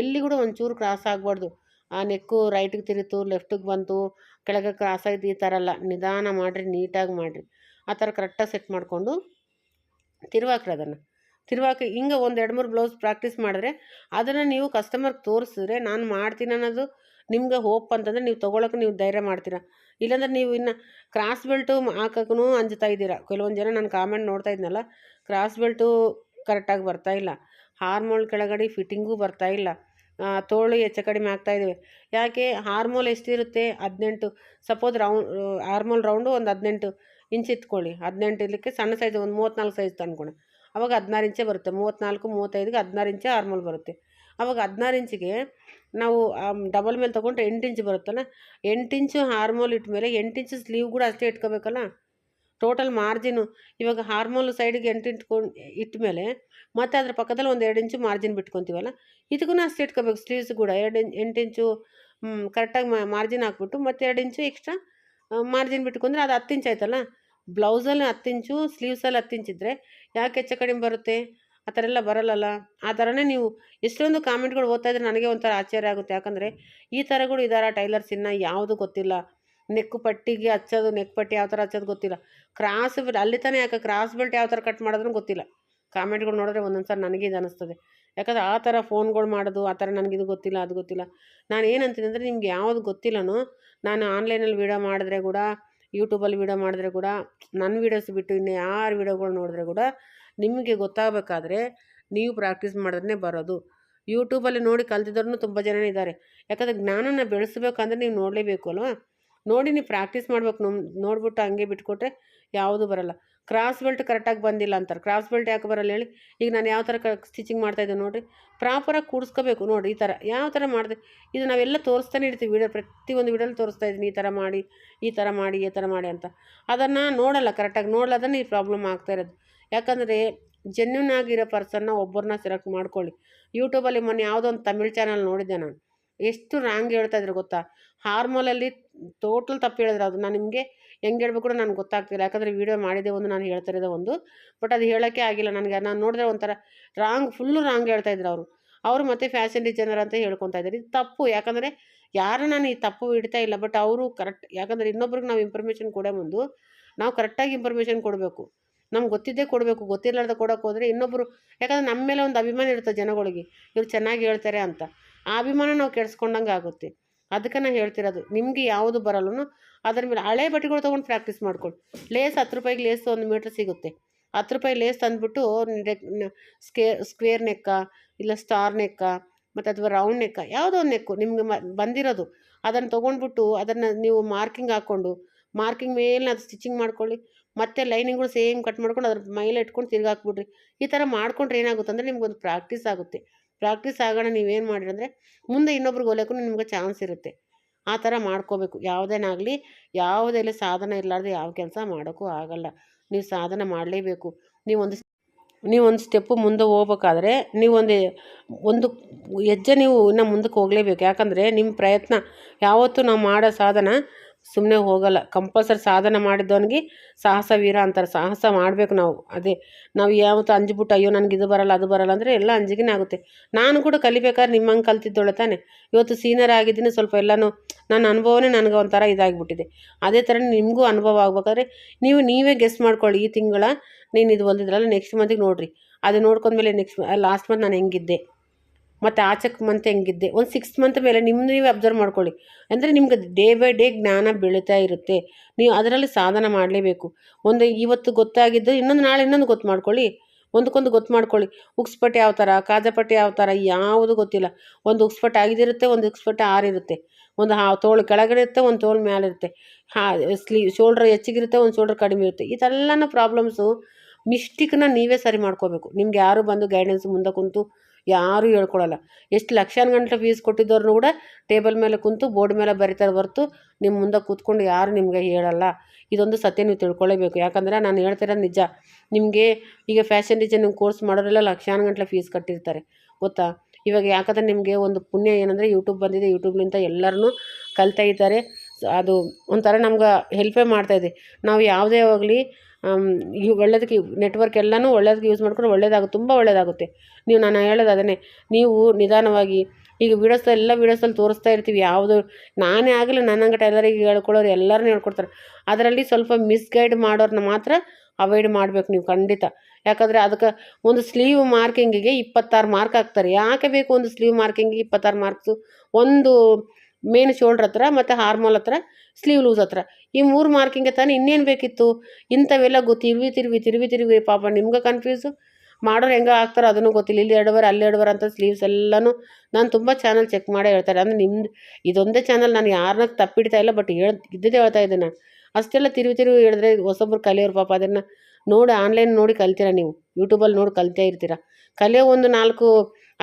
ಎಲ್ಲಿ ಕೂಡ ಒಂಚೂರು ಕ್ರಾಸ್ ಆಗಬಾರ್ದು. ಆ ನೆಕ್ಕು ರೈಟಿಗೆ ತಿರುತು ಲೆಫ್ಟಿಗೆ ಬಂತು, ಕೆಳಗೆ ಕ್ರಾಸ್ ಆಯ್ತು, ಈ ಥರ ಅಲ್ಲ ನಿಧಾನ ಮಾಡಿರಿ, ನೀಟಾಗಿ ಮಾಡಿರಿ. ಆ ಥರ ಕರೆಕ್ಟಾಗಿ ಸೆಟ್ ಮಾಡಿಕೊಂಡು ತಿರುವಾಕ್ರಿ ಅದನ್ನು. ತಿರುವಾಕಿ ಹಿಂಗೆ ಒಂದು ಎರಡು ಮೂರು ಬ್ಲೌಸ್ ಪ್ರಾಕ್ಟೀಸ್ ಮಾಡಿದ್ರೆ ಅದನ್ನು ನೀವು ಕಸ್ಟಮರ್ಗೆ ತೋರಿಸಿದ್ರೆ ನಾನು ಮಾಡ್ತೀನಿ ಅನ್ನೋದು ನಿಮ್ಗೆ ಹೋಪ್ ಅಂತಂದರೆ ನೀವು ತೊಗೊಳಕ್ಕೆ ನೀವು ಧೈರ್ಯ ಮಾಡ್ತೀರಾ. ಇಲ್ಲಾಂದ್ರೆ ನೀವು ಇನ್ನು ಕ್ರಾಸ್ ಬೆಲ್ಟು ಹಾಕೋಕ್ಕೂ ಅಂಜ್ತಾ ಇದ್ದೀರಾ. ಕೆಲವೊಂದು ಜನ ನಾನು ಕಾಮೆಂಟ್ ನೋಡ್ತಾ ಇದ್ನಲ್ಲ, ಕ್ರಾಸ್ ಬೆಲ್ಟು ಕರೆಕ್ಟಾಗಿ ಬರ್ತಾ ಇಲ್ಲ. ಹಾರ್ಮೋಲ್ ಕೆಳಗಡೆ ಫಿಟ್ಟಿಂಗೂ ಬರ್ತಾ ಇಲ್ಲ. ತೋಳು ಹೆಚ್ಚು ಕಡಿಮೆ ಆಗ್ತಾಯಿದ್ದಾವೆ ಯಾಕೆ? ಹಾರ್ಮೋಲ್ ಎಷ್ಟಿರುತ್ತೆ ಹದಿನೆಂಟು. ಸಪೋಸ್ ರೌಂಡ್ ಹಾರ್ಮೋಲ್ ರೌಂಡು ಒಂದು ಹದಿನೆಂಟು ಇಂಚ್ ಇಟ್ಕೊಳ್ಳಿ ಹದಿನೆಂಟು ಇರಲಿಕ್ಕೆ ಸಣ್ಣ ಸೈಜ್ ಒಂದು ಮೂವತ್ತ್ನಾಲ್ಕು ಸೈಜ್ ತಂದ್ಕೊಳ್ಳಿ ಅವಾಗ ಹದಿನಾರು ಇಂಚೇ ಬರುತ್ತೆ. ಮೂವತ್ತ್ನಾಲ್ಕು ಮೂವತ್ತೈದಿಗೆ ಹದಿನಾರು ಇಂಚೇ ಹಾರ್ಮೋಲ್ ಬರುತ್ತೆ. ಅವಾಗ ಹದಿನಾರು ಇಂಚಿಗೆ ನಾವು ಡಬಲ್ ಮೇಲೆ ತೊಗೊಂಡ್ರೆ ಎಂಟು ಇಂಚ್ ಬರುತ್ತಲ್ಲ? ಎಂಟು ಇಂಚು ಹಾರ್ಮೋಲ್ ಇಟ್ಟ ಮೇಲೆ ಎಂಟು ಇಂಚು ಸ್ಲೀವ್ ಕೂಡ ಅಷ್ಟೇ ಇಟ್ಕೋಬೇಕಲ್ಲ? ಟೋಟಲ್ ಮಾರ್ಜಿನು ಇವಾಗ ಹಾರ್ಮೋಲ್ ಸೈಡಿಗೆ ಎಂಟು ಇಟ್ಕೊಂಡು ಇಟ್ಟ ಮೇಲೆ ಮತ್ತು ಅದ್ರ ಪಕ್ಕದಲ್ಲಿ ಒಂದು ಎರಡು ಇಂಚು ಮಾರ್ಜಿನ್ ಬಿಟ್ಕೊತೀವಲ್ಲ? ಇದಕ್ಕೂ ಅಷ್ಟು ಇಟ್ಕೋಬೇಕು. ಸ್ಲೀವ್ಸ್ ಕೂಡ ಎರಡು ಎಂಟು ಇಂಚು ಕರೆಕ್ಟಾಗಿ ಮಾರ್ಜಿನ್ ಹಾಕ್ಬಿಟ್ಟು ಮತ್ತು ಎರಡು ಇಂಚು ಎಕ್ಸ್ಟ್ರಾ ಮಾರ್ಜಿನ್ ಬಿಟ್ಕೊಂಡ್ರೆ ಅದು ಹತ್ತು ಇಂಚು ಆಯ್ತಲ್ಲ? ಬ್ಲೌಸಲ್ಲಿ ಹತ್ತು ಇಂಚು ಸ್ಲೀವ್ಸಲ್ಲಿ ಹತ್ತು ಇಂಚ್ ಇದ್ದರೆ ಯಾಕೆ ಹೆಚ್ಚು ಕಡಿಮೆ ಬರುತ್ತೆ? ಆ ಥರ ಎಲ್ಲ ಬರಲ್ಲಲ್ಲ? ಆ ಥರನೇ ನೀವು ಎಷ್ಟೊಂದು ಕಾಮೆಂಟ್ಗಳು ಓದ್ತಾ ಇದ್ರೆ ನನಗೆ ಒಂಥರ ಆಶ್ಚರ್ಯ ಆಗುತ್ತೆ. ಯಾಕಂದರೆ ಈ ಥರಗಳು ಇದ್ದಾರೆ ಟೈಲರ್ಸ್ ಇನ್ನು? ಯಾವುದು ಗೊತ್ತಿಲ್ಲ. ನೆಕ್ ಪಟ್ಟಿಗೆ ಹಚ್ಚೋದು ನೆಕ್ ಪಟ್ಟಿ ಯಾವ ಥರ ಹಚ್ಚೋದು ಗೊತ್ತಿಲ್ಲ. ಕ್ರಾಸ್ ಅಲ್ಲಿ ತಾನೇ ಯಾಕೆ ಕ್ರಾಸ್ ಬೆಲ್ಟ್ ಯಾವ ಥರ ಕಟ್ ಮಾಡೋದನ್ನು ಗೊತ್ತಿಲ್ಲ ಕಾಮೆಂಟ್ಗಳು ನೋಡಿದ್ರೆ ಒಂದೊಂದು ಸಲ ನನಗೆ ಇದು ಅನ್ನಿಸ್ತದೆ ಯಾಕಂದ್ರೆ ಆ ಥರ ಫೋನ್ಗಳು ಮಾಡೋದು, ಆ ಥರ ನನಗಿದು ಗೊತ್ತಿಲ್ಲ, ಅದು ಗೊತ್ತಿಲ್ಲ. ನಾನು ಏನಂತೀನಿ ಅಂದರೆ ನಿಮ್ಗೆ ಯಾವುದು ಗೊತ್ತಿಲ್ಲನೋ ನಾನು ಆನ್ಲೈನಲ್ಲಿ ವೀಡಿಯೋ ಮಾಡಿದ್ರೆ ಕೂಡ ಯೂಟ್ಯೂಬಲ್ಲಿ ವೀಡಿಯೋ ಮಾಡಿದ್ರೆ ಕೂಡ ನನ್ನ ವೀಡಿಯೋಸ್ ಬಿಟ್ಟು ಇನ್ನು ಯಾರು ವೀಡಿಯೋಗಳು ನೋಡಿದ್ರೆ ಕೂಡ ನಿಮಗೆ ಗೊತ್ತಾಗಬೇಕಾದ್ರೆ ನೀವು ಪ್ರಾಕ್ಟೀಸ್ ಮಾಡಿದ್ರೆ ಬರೋದು. ಯೂಟ್ಯೂಬಲ್ಲಿ ನೋಡಿ ಕಲ್ತಿದ್ದವ್ರು ತುಂಬ ಜನ ಇದ್ದಾರೆ ಯಾಕಂದರೆ ಜ್ಞಾನನ ಬೆಳೆಸ್ಬೇಕಂದ್ರೆ ನೀವು ನೋಡಲೇಬೇಕು ಅಲ್ವಾ? ನೋಡಿ ನೀವು ಪ್ರಾಕ್ಟೀಸ್ ಮಾಡ್ಬೇಕು. ನಮ್, ನೋಡ್ಬಿಟ್ಟು ಹಂಗೆ ಬಿಟ್ಕೊಟ್ರೆ ಯಾವುದು ಬರಲ್ಲ. ಕ್ರಾಸ್ ಬೆಲ್ಟ್ ಕರೆಕ್ಟಾಗಿ ಬಂದಿಲ್ಲ ಅಂತಾರೆ. ಕ್ರಾಸ್ ಬೆಲ್ಟ್ ಯಾಕೆ ಬರಲ್ಲ ಹೇಳಿ? ಈಗ ನಾನು ಯಾವ ಥರ ಕ ಸ್ಟಿಚಿಂಗ್ ಮಾಡ್ತಾಯಿದ್ದೆ ನೋಡಿರಿ. ಪ್ರಾಪರಾಗಿ ಕೂಡಿಸ್ಕೋಬೇಕು ನೋಡಿ ಈ ಥರ. ಯಾವ ಥರ ಮಾಡಿದೆ? ಇದು ನಾವೆಲ್ಲ ತೋರಿಸ್ತಾನೆ ಇರ್ತೀವಿ ವೀಡಿಯೋ, ಪ್ರತಿಯೊಂದು ವೀಡಿಯೋಲಿ ತೋರಿಸ್ತಾ ಇದ್ದೀನಿ. ಈ ಥರ ಮಾಡಿ, ಈ ಥರ ಮಾಡಿ, ಈ ಥರ ಮಾಡಿ ಅಂತ. ಅದನ್ನು ನೋಡಲ್ಲ ಕರೆಕ್ಟಾಗಿ ನೋಡಲ್ಲದನ್ನು ಈ ಪ್ರಾಬ್ಲಮ್ ಆಗ್ತಾ ಇರೋದು. ಯಾಕಂದರೆ ಜೆನ್ಯೂನ್ ಆಗಿರೋ ಪರ್ಸನ್ನ ಒಬ್ಬರನ್ನ ಸೆಲೆಕ್ಟ್ ಮಾಡ್ಕೊಳ್ಳಿ. ಯೂಟ್ಯೂಬಲ್ಲಿ ಮೊನ್ನೆ ಯಾವುದೋ ಒಂದು ತಮಿಳ್ ಚಾನಲ್ ನೋಡಿದ್ದೆ ನಾನು. ಎಷ್ಟು ರಾಂಗ್ ಹೇಳ್ತಾ ಇದ್ರು ಗೊತ್ತಾ? ಹಾರ್ಮೋಲಲ್ಲಿ ಟೋಟಲ್ ತಪ್ಪು ಹೇಳಿದ್ರು ಅದು. ನಾನು ನಿಮಗೆ ಹೆಂಗೆ ಹೇಳ್ಬೇಕು ಕೂಡ ನನಗೆ ಗೊತ್ತಾಗ್ತಿಲ್ಲ. ಯಾಕಂದರೆ ವೀಡಿಯೋ ಮಾಡಿದೆ ಒಂದು, ನಾನು ಹೇಳ್ತಾ ಒಂದು. ಬಟ್ ಅದು ಹೇಳೋಕ್ಕೆ ಆಗಿಲ್ಲ ನನಗೆ. ನಾನು ನೋಡಿದ್ರೆ ಒಂಥರ ರಾಂಗ್ ಫುಲ್ಲು ರಾಂಗ್ ಹೇಳ್ತಾ ಇದ್ರು ಅವರು. ಅವರು ಮತ್ತೆ ಫ್ಯಾಷನ್ ಡಿಸೈನರ್ ಅಂತ ಹೇಳ್ಕೊತಾ ಇದ್ದಾರೆ. ಇದು ತಪ್ಪು. ಯಾಕಂದರೆ ಯಾರು ನಾನು ಈ ತಪ್ಪು ಇಡ್ತಾ ಇಲ್ಲ. ಬಟ್ ಅವರು ಕರೆಕ್ಟ್ ಯಾಕಂದರೆ ಇನ್ನೊಬ್ರಿಗೆ ನಾವು ಇನ್ಫಾರ್ಮೇಷನ್ ಕೊಡೋ ಮುಂದು ನಾವು ಕರೆಕ್ಟಾಗಿ ಇನ್ಫಾರ್ಮೇಷನ್ ಕೊಡಬೇಕು. ನಮ್ಗೆ ಗೊತ್ತಿದ್ದೇ ಕೊಡಬೇಕು. ಗೊತ್ತಿರಲಾರ್ದ ಕೊಡೋಕೆ ಹೋದರೆ ಇನ್ನೊಬ್ಬರು ಯಾಕಂದರೆ ನಮ್ಮ ಮೇಲೆ ಒಂದು ಅಭಿಮಾನ ಇರುತ್ತೆ ಜನಗಳಿಗೆ. ಇವರು ಚೆನ್ನಾಗಿ ಹೇಳ್ತಾರೆ ಅಂತ. ಆ ಅಭಿಮಾನ ನಾವು ಕೆಡಿಸ್ಕೊಂಡಂಗೆ ಆಗುತ್ತೆ. ಅದಕ್ಕೆ ನಾನು ಹೇಳ್ತಿರೋದು, ನಿಮಗೆ ಯಾವುದು ಬರಲ್ಲೂ ಅದ್ರ ಮೇಲೆ ಹಳೆ ಬಟ್ಟೆಗಳು ತೊಗೊಂಡು ಪ್ರಾಕ್ಟೀಸ್ ಮಾಡ್ಕೊಳ್ಳಿ ಲೇಸ್ ಹತ್ತು ರೂಪಾಯಿಗೆ ಲೇಸ್ ಒಂದು ಮೀಟ್ರ್ ಸಿಗುತ್ತೆ. ಹತ್ತು ರೂಪಾಯಿ ಲೇಸ್ ತಂದುಬಿಟ್ಟು ಸ್ಕೇ ಸ್ಕ್ವೇರ್ ನೆಕ್ಕ ಇಲ್ಲ ಸ್ಟಾರ್ ನೆಕ್ಕ ಮತ್ತು ಅಥವಾ ರೌಂಡ್ ನೆಕ್ಕ ಯಾವುದೋ ಒಂದು ನೆಕ್ಕು ನಿಮ್ಗೆ ಬಂದಿರೋದು. ಅದನ್ನು ತೊಗೊಂಡ್ಬಿಟ್ಟು ಅದನ್ನು ನೀವು ಮಾರ್ಕಿಂಗ್ ಹಾಕ್ಕೊಂಡು ಮಾರ್ಕಿಂಗ್ ಮೇಲೆ ಅದು ಸ್ಟಿಚಿಂಗ್ ಮಾಡ್ಕೊಳ್ಳಿ, ಮತ್ತೆ ಲೈನಿಂಗ್ಗಳು ಸೇಮ್ ಕಟ್ ಮಾಡ್ಕೊಂಡು ಅದ್ರ ಮೇಲೆ ಇಟ್ಕೊಂಡು ತಿರ್ಗಾಕ್ಬಿಡ್ರಿ. ಈ ಥರ ಮಾಡ್ಕೊಂಡ್ರೆ ಏನಾಗುತ್ತೆ ಅಂದರೆ ನಿಮ್ಗೊಂದು ಪ್ರಾಕ್ಟೀಸ್ ಆಗುತ್ತೆ. ಪ್ರಾಕ್ಟೀಸ್ ಆಗೋಣ, ನೀವೇನು ಮಾಡಿರಿ ಅಂದರೆ ಮುಂದೆ ಇನ್ನೊಬ್ರಿಗೆ ಹೊಲಕ್ಕೂ ನಿಮ್ಗೆ ಚಾನ್ಸ್ ಇರುತ್ತೆ. ಆ ಥರ ಮಾಡ್ಕೋಬೇಕು. ಯಾವುದೇನಾಗಲಿ ಯಾವುದೆಲ್ಲ ಸಾಧನ ಇರಲಾರ್ದು ಯಾವ ಕೆಲಸ ಮಾಡೋಕ್ಕೂ ಆಗಲ್ಲ. ನೀವು ಸಾಧನೆ ಮಾಡಲೇಬೇಕು. ನೀವೊಂದು ನೀವೊಂದು ಸ್ಟೆಪ್ಪು ಮುಂದೆ ಹೋಗ್ಬೇಕಾದ್ರೆ ನೀವೊಂದು ಒಂದು ಹೆಜ್ಜೆ ನೀವು ಇನ್ನು ಮುಂದಕ್ಕೆ ಹೋಗಲೇಬೇಕು. ಯಾಕಂದರೆ ನಿಮ್ಮ ಪ್ರಯತ್ನ, ಯಾವತ್ತೂ ನಾವು ಮಾಡೋ ಸಾಧನ ಸುಮ್ಮನೆ ಹೋಗಲ್ಲ. ಕಂಪಲ್ಸರಿ ಸಾಧನೆ ಮಾಡಿದ್ದವನಿಗೆ ಸಾಹಸ, ವೀರ ಅಂತಾರೆ. ಸಾಹಸ ಮಾಡಬೇಕು ನಾವು. ಅದೇ ನಾವು ಯಾವತ್ತು ಅಂಜ್ಬಿಟ್ಟು ಅಯ್ಯೋ ನನಗೆ ಇದು ಬರಲ್ಲ, ಅದು ಬರಲ್ಲ ಅಂದರೆ ಎಲ್ಲ ಅಂಜಿಗೆನೇ ಆಗುತ್ತೆ. ನಾನು ಕೂಡ ಕಲಿಬೇಕಾದ್ರೆ ನಿಮ್ಮಂಗೆ ಕಲ್ತಿದ್ದೋಳೆ ತಾನೆ. ಇವತ್ತು ಸೀನಿಯರ್ ಆಗಿದ್ದೀನಿ, ಸ್ವಲ್ಪ ಎಲ್ಲನೂ ನನ್ನ ಅನುಭವನೇ ನನಗೆ ಒಂಥರ ಇದಾಗಿಬಿಟ್ಟಿದೆ. ಅದೇ ಥರ ನಿಮಗೂ ಅನುಭವ ಆಗ್ಬೇಕಾದ್ರೆ ನೀವು ನೀವೇ ಗೆಸ್ ಮಾಡ್ಕೊಳ್ಳಿ ಈ ತಿಂಗಳ. ನೀನು ಇದು ಹೊಲ್ದಿದ್ರಲ್ಲ ನೆಕ್ಸ್ಟ್ ಮಂತಿಗೆ ನೋಡಿರಿ. ಅದು ನೋಡ್ಕೊಂಡ್ಮೇಲೆ ನೆಕ್ಸ್ಟ್ ಲಾಸ್ಟ್ ಮಂತ್ ನಾನು ಹೆಂಗಿದ್ದೆ. ಮತ್ತು ಆಚೆಗೆ ಮಂತ್ ಹೆಂಗಿದ್ದೆ? ಒಂದು ಸಿಕ್ಸ್ ಮಂತ್ ಮೇಲೆ ನಿಮ್ಮ ನೀವು ಅಬ್ಸರ್ವ್ ಮಾಡ್ಕೊಳ್ಳಿ. ಅಂದರೆ ನಿಮ್ಗೆ ಡೇ ಬೈ ಡೇ ಜ್ಞಾನ ಬೆಳೀತಾ ಇರುತ್ತೆ. ನೀವು ಅದರಲ್ಲಿ ಸಾಧನ ಮಾಡಲೇಬೇಕು. ಒಂದು ಇವತ್ತು ಗೊತ್ತಾಗಿದ್ದು ಇನ್ನೊಂದು ನಾಳೆ ಇನ್ನೊಂದು ಗೊತ್ತು ಮಾಡ್ಕೊಳ್ಳಿ. ಒಂದಕ್ಕೊಂದು ಗೊತ್ತು ಮಾಡ್ಕೊಳ್ಳಿ. ಉಕ್ಸ್ಪಟ್ಟೆ ಯಾವ ಥರ ಕಾಜಪಟ್ಟೆ ಯಾವ ಥರ ಯಾವುದು ಗೊತ್ತಿಲ್ಲ. ಒಂದು ಉಕ್ಸ್ಪಟ್ಟೆ ಆಗಿದಿರುತ್ತೆ, ಒಂದು ಉಕ್ಸ್ಪಟ್ಟೆ ಆರಿರುತ್ತೆ. ಒಂದು ಹಾ ತೋಳು ಕೆಳಗಡೆ ಇರುತ್ತೆ, ಒಂದು ತೋಳು ಮೇಲಿರುತ್ತೆ ಹಾ, ಸ್ಲೀ ಶೋಲ್ಡ್ರ್ ಹೆಚ್ಚಿಗಿರುತ್ತೆ, ಒಂದು ಶೋಲ್ಡ್ರ್ ಕಡಿಮೆ ಇರುತ್ತೆ. ಇದೆಲ್ಲನೂ ಪ್ರಾಬ್ಲಮ್ಸು ಮಿಸ್ಟಿಕ್ನ ನೀವೇ ಸರಿ ಮಾಡ್ಕೋಬೇಕು. ನಿಮ್ಗೆ ಯಾರು ಬಂದು ಗೈಡೆನ್ಸ್ ಮುಂದೆ ಕುಂತು ಯಾರೂ ಹೇಳ್ಕೊಳಲ್ಲ. ಎಷ್ಟು ಲಕ್ಷಾನುಗಟ್ಟಲೆ ಫೀಸ್ ಕೊಟ್ಟಿದ್ದವ್ರನ್ನೂ ಕೂಡ ಟೇಬಲ್ ಮೇಲೆ ಕುಂತು ಬೋರ್ಡ್ ಮೇಲೆ ಬರೀತಾರೆ ಹೊರ್ತು ನಿಮ್ಮ ಮುಂದೆ ಕೂತ್ಕೊಂಡು ಯಾರು ನಿಮಗೆ ಹೇಳಲ್ಲ. ಇದೊಂದು ಸತ್ಯ ನೀವು ತಿಳ್ಕೊಳ್ಳೇಬೇಕು ಯಾಕಂದರೆ ನಾನು ಹೇಳ್ತಿರೋದು ನಿಜ. ನಿಮಗೆ ಈಗ ಫ್ಯಾಷನ್ ಡಿಸೈನಿಂಗ್ ಕೋರ್ಸ್ ಮಾಡೋರೆಲ್ಲ ಲಕ್ಷಾನುಗಟ್ಟಲೆ ಫೀಸ್ ಕಟ್ಟಿರ್ತಾರೆ. ಗೊತ್ತಾ? ಇವಾಗ ಯಾಕಂದರೆ ನಿಮಗೆ ಒಂದು ಪುಣ್ಯ ಏನಂದರೆ ಯೂಟ್ಯೂಬ್ ಬಂದಿದೆ. ಯೂಟ್ಯೂಬ್ಲಿಂದ ಎಲ್ಲರೂ ಕಲಿತಾ ಇದ್ದಾರೆ. ಅದು ಒಂಥರ ನಮ್ಗೆ ಹೆಲ್ಪೇ ಮಾಡ್ತಾಯಿದೆ ನಾವು ಯಾವುದೇ ಹೋಗಲಿ ಈ ಒಳ್ಳೇದಕ್ಕೆ ನೆಟ್ವರ್ಕ್ ಎಲ್ಲನೂ ಒಳ್ಳೇದಕ್ಕೆ ಯೂಸ್ ಮಾಡ್ಕೊಂಡು ಒಳ್ಳೇದಾಗುತ್ತೆ ತುಂಬ ಒಳ್ಳೇದಾಗುತ್ತೆ. ನೀವು ನಾನು ಹೇಳೋದು ಅದನ್ನೇ ನೀವು ನಿಧಾನವಾಗಿ, ಈಗ ವೀಡಿಯೋಸ್ ಎಲ್ಲ ವೀಡಿಯೋಸಲ್ಲಿ ತೋರಿಸ್ತಾ ಇರ್ತೀವಿ, ಯಾವುದು ನಾನೇ ಆಗಲಿ ನನ್ನಂಗೆ ಟೈಲರಿಗೆ ಹೇಳ್ಕೊಳ್ಳೋರು ಎಲ್ಲರನ್ನೂ ಹೇಳ್ಕೊಡ್ತಾರೆ. ಅದರಲ್ಲಿ ಸ್ವಲ್ಪ ಮಿಸ್ಗೈಡ್ ಮಾಡೋರನ್ನ ಮಾತ್ರ ಅವಾಯ್ಡ್ ಮಾಡಬೇಕು ನೀವು ಖಂಡಿತ. ಯಾಕಂದರೆ ಅದಕ್ಕೆ ಒಂದು ಸ್ಲೀವ್ ಮಾರ್ಕಿಂಗಿಗೆ ಇಪ್ಪತ್ತಾರು ಮಾರ್ಕ್ ಹಾಕ್ತಾರೆ. ಯಾಕೆ ಬೇಕು ಒಂದು ಸ್ಲೀವ್ ಮಾರ್ಕಿಂಗಿಗೆ ಇಪ್ಪತ್ತಾರು ಮಾರ್ಕ್ಸು ಒಂದು ಮೇನ್ ಶೋಲ್ಡ್ರ್ ಹತ್ರ ಮತ್ತು ಹಾರ್ಮೋಲ್ ಹತ್ರ ಸ್ಲೀವ್ ಲೂಸ್ ಹತ್ರ. ಈ ಮೂರು ಮಾರ್ಕಿಂಗೆ ತಾನೇ ಇನ್ನೇನು ಬೇಕಿತ್ತು? ಇಂಥವೆಲ್ಲ ಗೊ ತಿರ್ವಿ ತಿರುವಿ ತಿರುವಿ ತಿರುವಿ. ಪಾಪ ನಿಮ್ಗೆ ಕನ್ಫ್ಯೂಸು ಮಾಡೋರು ಹೆಂಗೆ ಹಾಕ್ತಾರೋ ಅದನ್ನು ಗೊತ್ತಿಲ್ಲ. ಇಲ್ಲಿ ಎರಡುವರೆ, ಅಲ್ಲಿ ಎರಡುವರೆ ಅಂತ ಸ್ಲೀವ್ಸ್ ಎಲ್ಲನೂ ನಾನು ತುಂಬ ಚಾನಲ್ ಚೆಕ್ ಮಾಡಿ ಹೇಳ್ತಾರೆ. ಅಂದರೆ ನಿಮ್ದು ಇದೊಂದೇ ಚಾನಲ್ ನಾನು ಯಾರನ್ನ ತಪ್ಪಿಡ್ತಾ ಇಲ್ಲ ಬಟ್ ಹೇಳ್, ಇದ್ದಿದ್ದೇ ಹೇಳ್ತಾ ಇದ್ದೆ ನಾನು. ಅಷ್ಟೆಲ್ಲ ತಿರುವಿ ತಿರುವಿ ಹೇಳಿದ್ರೆ ಹೊಸೊಬ್ರು ಕಲಿಯೋರು ಪಾಪ ಅದನ್ನು ನೋಡಿ ಆನ್ಲೈನ್ ನೋಡಿ ಕಲ್ತೀರ ನೀವು? ಯೂಟ್ಯೂಬಲ್ಲಿ ನೋಡಿ ಕಲಿತೇ ಇರ್ತೀರ? ಕಲಿಯೋ ಒಂದು ನಾಲ್ಕು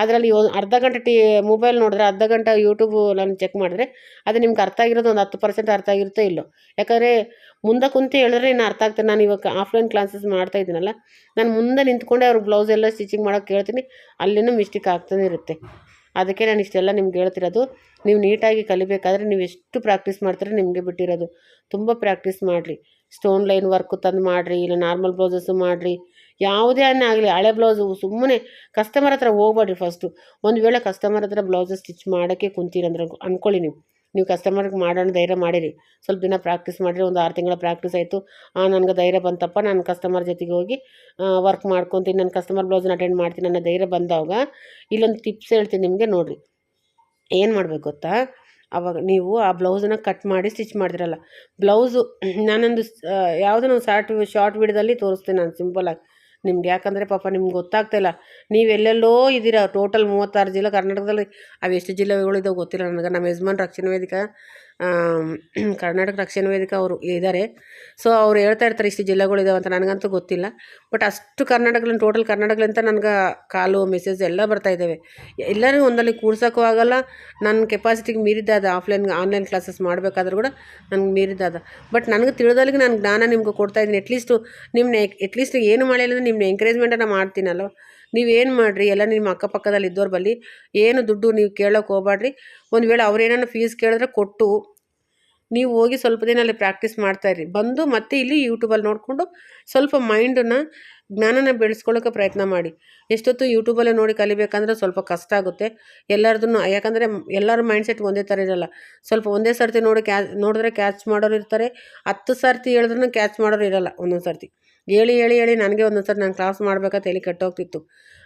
ಅದರಲ್ಲಿ ಅರ್ಧ ಗಂಟೆ ಟಿ ಮೊಬೈಲ್ ನೋಡಿದ್ರೆ ಅರ್ಧ ಗಂಟೆ ಯೂಟ್ಯೂಬ್ ನಾನು ಚೆಕ್ ಮಾಡಿದ್ರೆ ಅದು ನಿಮ್ಗೆ ಅರ್ಥ ಆಗಿರೋದು ಒಂದು ಹತ್ತು ಪರ್ಸೆಂಟ್ ಅರ್ಥ ಆಗಿರುತ್ತೋ ಇಲ್ಲೋ. ಯಾಕಂದರೆ ಮುಂದೆ ಕುಂತು ಹೇಳಿದ್ರೆ ಇನ್ನು ಅರ್ಥ ಆಗ್ತದೆ. ನಾನು ಇವಾಗ ಆಫ್ಲೈನ್ ಕ್ಲಾಸಸ್ ಮಾಡ್ತಾ ಇದ್ದೀನಲ್ಲ, ನಾನು ಮುಂದೆ ನಿಂತ್ಕೊಂಡೆ ಅವ್ರ ಬ್ಲೌಸ್ ಎಲ್ಲ ಸ್ಟಿಚಿಂಗ್ ಮಾಡೋಕೆ ಹೇಳ್ತೀನಿ ಅಲ್ಲಿನೂ ಮಿಸ್ಟೇಕ್ ಆಗ್ತಾನೆ ಇರುತ್ತೆ. ಅದಕ್ಕೆ ನಾನು ಇಷ್ಟೆಲ್ಲ ನಿಮ್ಗೆ ಹೇಳ್ತಿರೋದು. ನೀವು ನೀಟಾಗಿ ಕಲಿಬೇಕಾದ್ರೆ ನೀವು ಎಷ್ಟು ಪ್ರಾಕ್ಟೀಸ್ ಮಾಡ್ತೀರ ನಿಮಗೆ ಬಿಟ್ಟಿರೋದು. ತುಂಬ ಪ್ರಾಕ್ಟೀಸ್ ಮಾಡಿರಿ. ಸ್ಟೋನ್ ಲೈನ್ ವರ್ಕು ತಂದು ಮಾಡಿರಿ, ಇಲ್ಲ ನಾರ್ಮಲ್ ಬ್ಲೌಸಸ್ಸು ಮಾಡಿರಿ ಯಾವುದೇ ಆಗಲಿ, ಹಳೆ ಬ್ಲೌಸು ಸುಮ್ಮನೆ ಕಸ್ಟಮರ್ ಹತ್ರ ಹೋಗ್ಬೇಡ್ರಿ ಫಸ್ಟು ಒಂದು ವೇಳೆ ಕಸ್ಟಮರ್ ಹತ್ರ ಬ್ಲೌಸ್ ಸ್ಟಿಚ್ ಮಾಡೋಕ್ಕೆ ಕುಂತೀರಂದ್ರೆ ಅಂದ್ಕೊಳ್ಳಿ ನೀವು. ನೀವು ಕಸ್ಟಮರ್ಗೆ ಮಾಡೋಣ ಧೈರ್ಯ ಮಾಡಿರಿ. ಸ್ವಲ್ಪ ದಿನ ಪ್ರಾಕ್ಟೀಸ್ ಮಾಡಿರಿ, ಒಂದು ಆರು ತಿಂಗಳ ಪ್ರಾಕ್ಟೀಸ್ ಆಯಿತು. ನನಗೆ ಧೈರ್ಯ ಬಂತಪ್ಪ, ನಾನು ಕಸ್ಟಮರ್ ಜೊತೆಗೆ ಹೋಗಿ ವರ್ಕ್ ಮಾಡ್ಕೊತೀನಿ ನನ್ನ ಕಸ್ಟಮರ್ ಬ್ಲೌಸ್ನ ಅಟೆಂಡ್ ಮಾಡ್ತೀನಿ ನನ್ನ ಧೈರ್ಯ ಬಂದಾಗ ಇಲ್ಲೊಂದು ಟಿಪ್ಸ್ ಹೇಳ್ತೀನಿ ನಿಮಗೆ ನೋಡಿರಿ. ಏನು ಮಾಡಬೇಕು ಗೊತ್ತಾ? ಅವಾಗ ನೀವು ಆ ಬ್ಲೌಸನ್ನ ಕಟ್ ಮಾಡಿ ಸ್ಟಿಚ್ ಮಾಡ್ತಿರಲ್ಲ. ಬ್ಲೌಸು ನಾನೊಂದು ಯಾವುದೋ ಒಂದು ಶಾರ್ಟ್ ಶಾರ್ಟ್ ವಿಡಿಯೋದಲ್ಲಿ ತೋರಿಸ್ತೀನಿ ನಾನು ಸಿಂಪಲಾಗಿ ನಿಮ್ಗೆ ಯಾಕಂದರೆ ಪಾಪ ನಿಮ್ಗೆ ಗೊತ್ತಾಗ್ತಾಯಿಲ್ಲ ನೀವು ಎಲ್ಲೆಲ್ಲೋ ಇದ್ದೀರಾ ಟೋಟಲ್ ಮೂವತ್ತಾರು ಜಿಲ್ಲೆ ಕರ್ನಾಟಕದಲ್ಲಿ. ಅವು ಎಷ್ಟು ಜಿಲ್ಲೆಗಳಿದಾವೆ ಗೊತ್ತಿಲ್ಲ ನನಗೆ. ನಮ್ಮ ಯಜಮಾನ್ ರಕ್ಷಣಾ ವೇದಿಕೆ ಕರ್ನಾಟಕ ರಕ್ಷಣಾ ವೇದಿಕೆ ಅವರು ಇದ್ದಾರೆ. ಸೊ ಅವ್ರು ಹೇಳ್ತಾ ಇರ್ತಾರೆ, ಇಷ್ಟು ಜಿಲ್ಲೆಗಳಿದಾವೆ ಅಂತ ನನಗಂತೂ ಗೊತ್ತಿಲ್ಲ. ಬಟ್ ಅಷ್ಟು ಕರ್ನಾಟಕದಲ್ಲಿ ಟೋಟಲ್ ಕರ್ನಾಟಕಲಿಂತ ನನಗೆ ಕಾಲು ಮೆಸೇಜ್ ಎಲ್ಲ ಬರ್ತಾ ಇದ್ದಾವೆ ಎಲ್ಲರೂ ಒಂದಲ್ಲಿ ಕೂರ್ಸೋಕ್ಕೂ ಆಗೋಲ್ಲ. ನನ್ನ ಕೆಪಾಸಿಟಿಗೆ ಮೀರಿದ್ದಾದ ಆಫ್ಲೈನ್ ಆನ್ಲೈನ್ ಕ್ಲಾಸಸ್ ಮಾಡಬೇಕಾದ್ರೂ ಕೂಡ ನನಗೆ ಮೀರಿದ್ದಾದ ಬಟ್ ನನಗೆ ತಿಳಿದಲ್ಲಿಗೆ ನಾನು ಜ್ಞಾನ ನಿಮ್ಗೆ ಕೊಡ್ತಾ ಇದ್ದೀನಿ. ಅಟ್ಲೀಸ್ಟು ನಿಮ್ಮನ್ನ ಅಟ್ಲೀಸ್ಟ್ ಏನು ಮಾಡಿಲ್ಲ ನಿಮ್ಮನ್ನ ಎಂಕರೇಜ್ಮೆಂಟನ್ನು ಮಾಡ್ತೀನಲ್ಲ ನೀವೇನು ಮಾಡಿರಿ? ಎಲ್ಲ ನಿಮ್ಮ ಅಕ್ಕಪಕ್ಕದಲ್ಲಿ ಇದ್ದವ್ರ ಬಳಿ ಏನು ದುಡ್ಡು ನೀವು ಕೇಳೋಕೆ ಹೋಗ್ಬೇಡ್ರಿ ಒಂದು ವೇಳೆ ಅವ್ರೇನೋ ಫೀಸ್ ಕೇಳಿದ್ರೆ ಕೊಟ್ಟು ನೀವು ಹೋಗಿ ಸ್ವಲ್ಪ ದಿನ ಅಲ್ಲಿ ಪ್ರಾಕ್ಟೀಸ್ ಮಾಡ್ತಾಯಿರಿ ಬಂದು ಮತ್ತೆ ಇಲ್ಲಿ ಯೂಟ್ಯೂಬಲ್ಲಿ ನೋಡಿಕೊಂಡು ಸ್ವಲ್ಪ ಮೈಂಡನ್ನು ಜ್ಞಾನನ ಬೆಳೆಸ್ಕೊಳ್ಳೋಕೆ ಪ್ರಯತ್ನ ಮಾಡಿ. ಎಷ್ಟೊತ್ತು ಯೂಟ್ಯೂಬಲ್ಲೇ ನೋಡಿ ಕಲಿಬೇಕಂದ್ರೆ ಸ್ವಲ್ಪ ಕಷ್ಟ ಆಗುತ್ತೆ. ಎಲ್ಲರದನ್ನು ಯಾಕಂದರೆ ಎಲ್ಲರ ಮೈಂಡ್ಸೆಟ್ ಒಂದೇ ಥರ ಇರಲ್ಲ. ಸ್ವಲ್ಪ ಒಂದೇ ಸರ್ತಿ ನೋಡಿ ಕ್ಯಾ ನೋಡಿದ್ರೆ ಕ್ಯಾಚ್ ಮಾಡೋರು ಇರ್ತಾರೆ. ಹತ್ತು ಸರ್ತಿ ಹೇಳಿದ್ರೂ ಕ್ಯಾಚ್ ಮಾಡೋರು ಇರಲ್ಲ ಒಂದೊಂದು ಸರ್ತಿ. ಹೇಳಿ ಹೇಳಿ ಹೇಳಿ ನನಗೆ ಒಂದೊಂದು ಸರಿ ನಾನು ಕ್ಲಾಸ್ ಮಾಡಬೇಕಾ ತಲೆ ಕೆಟ್ಟೋಗ್ತಿತ್ತು.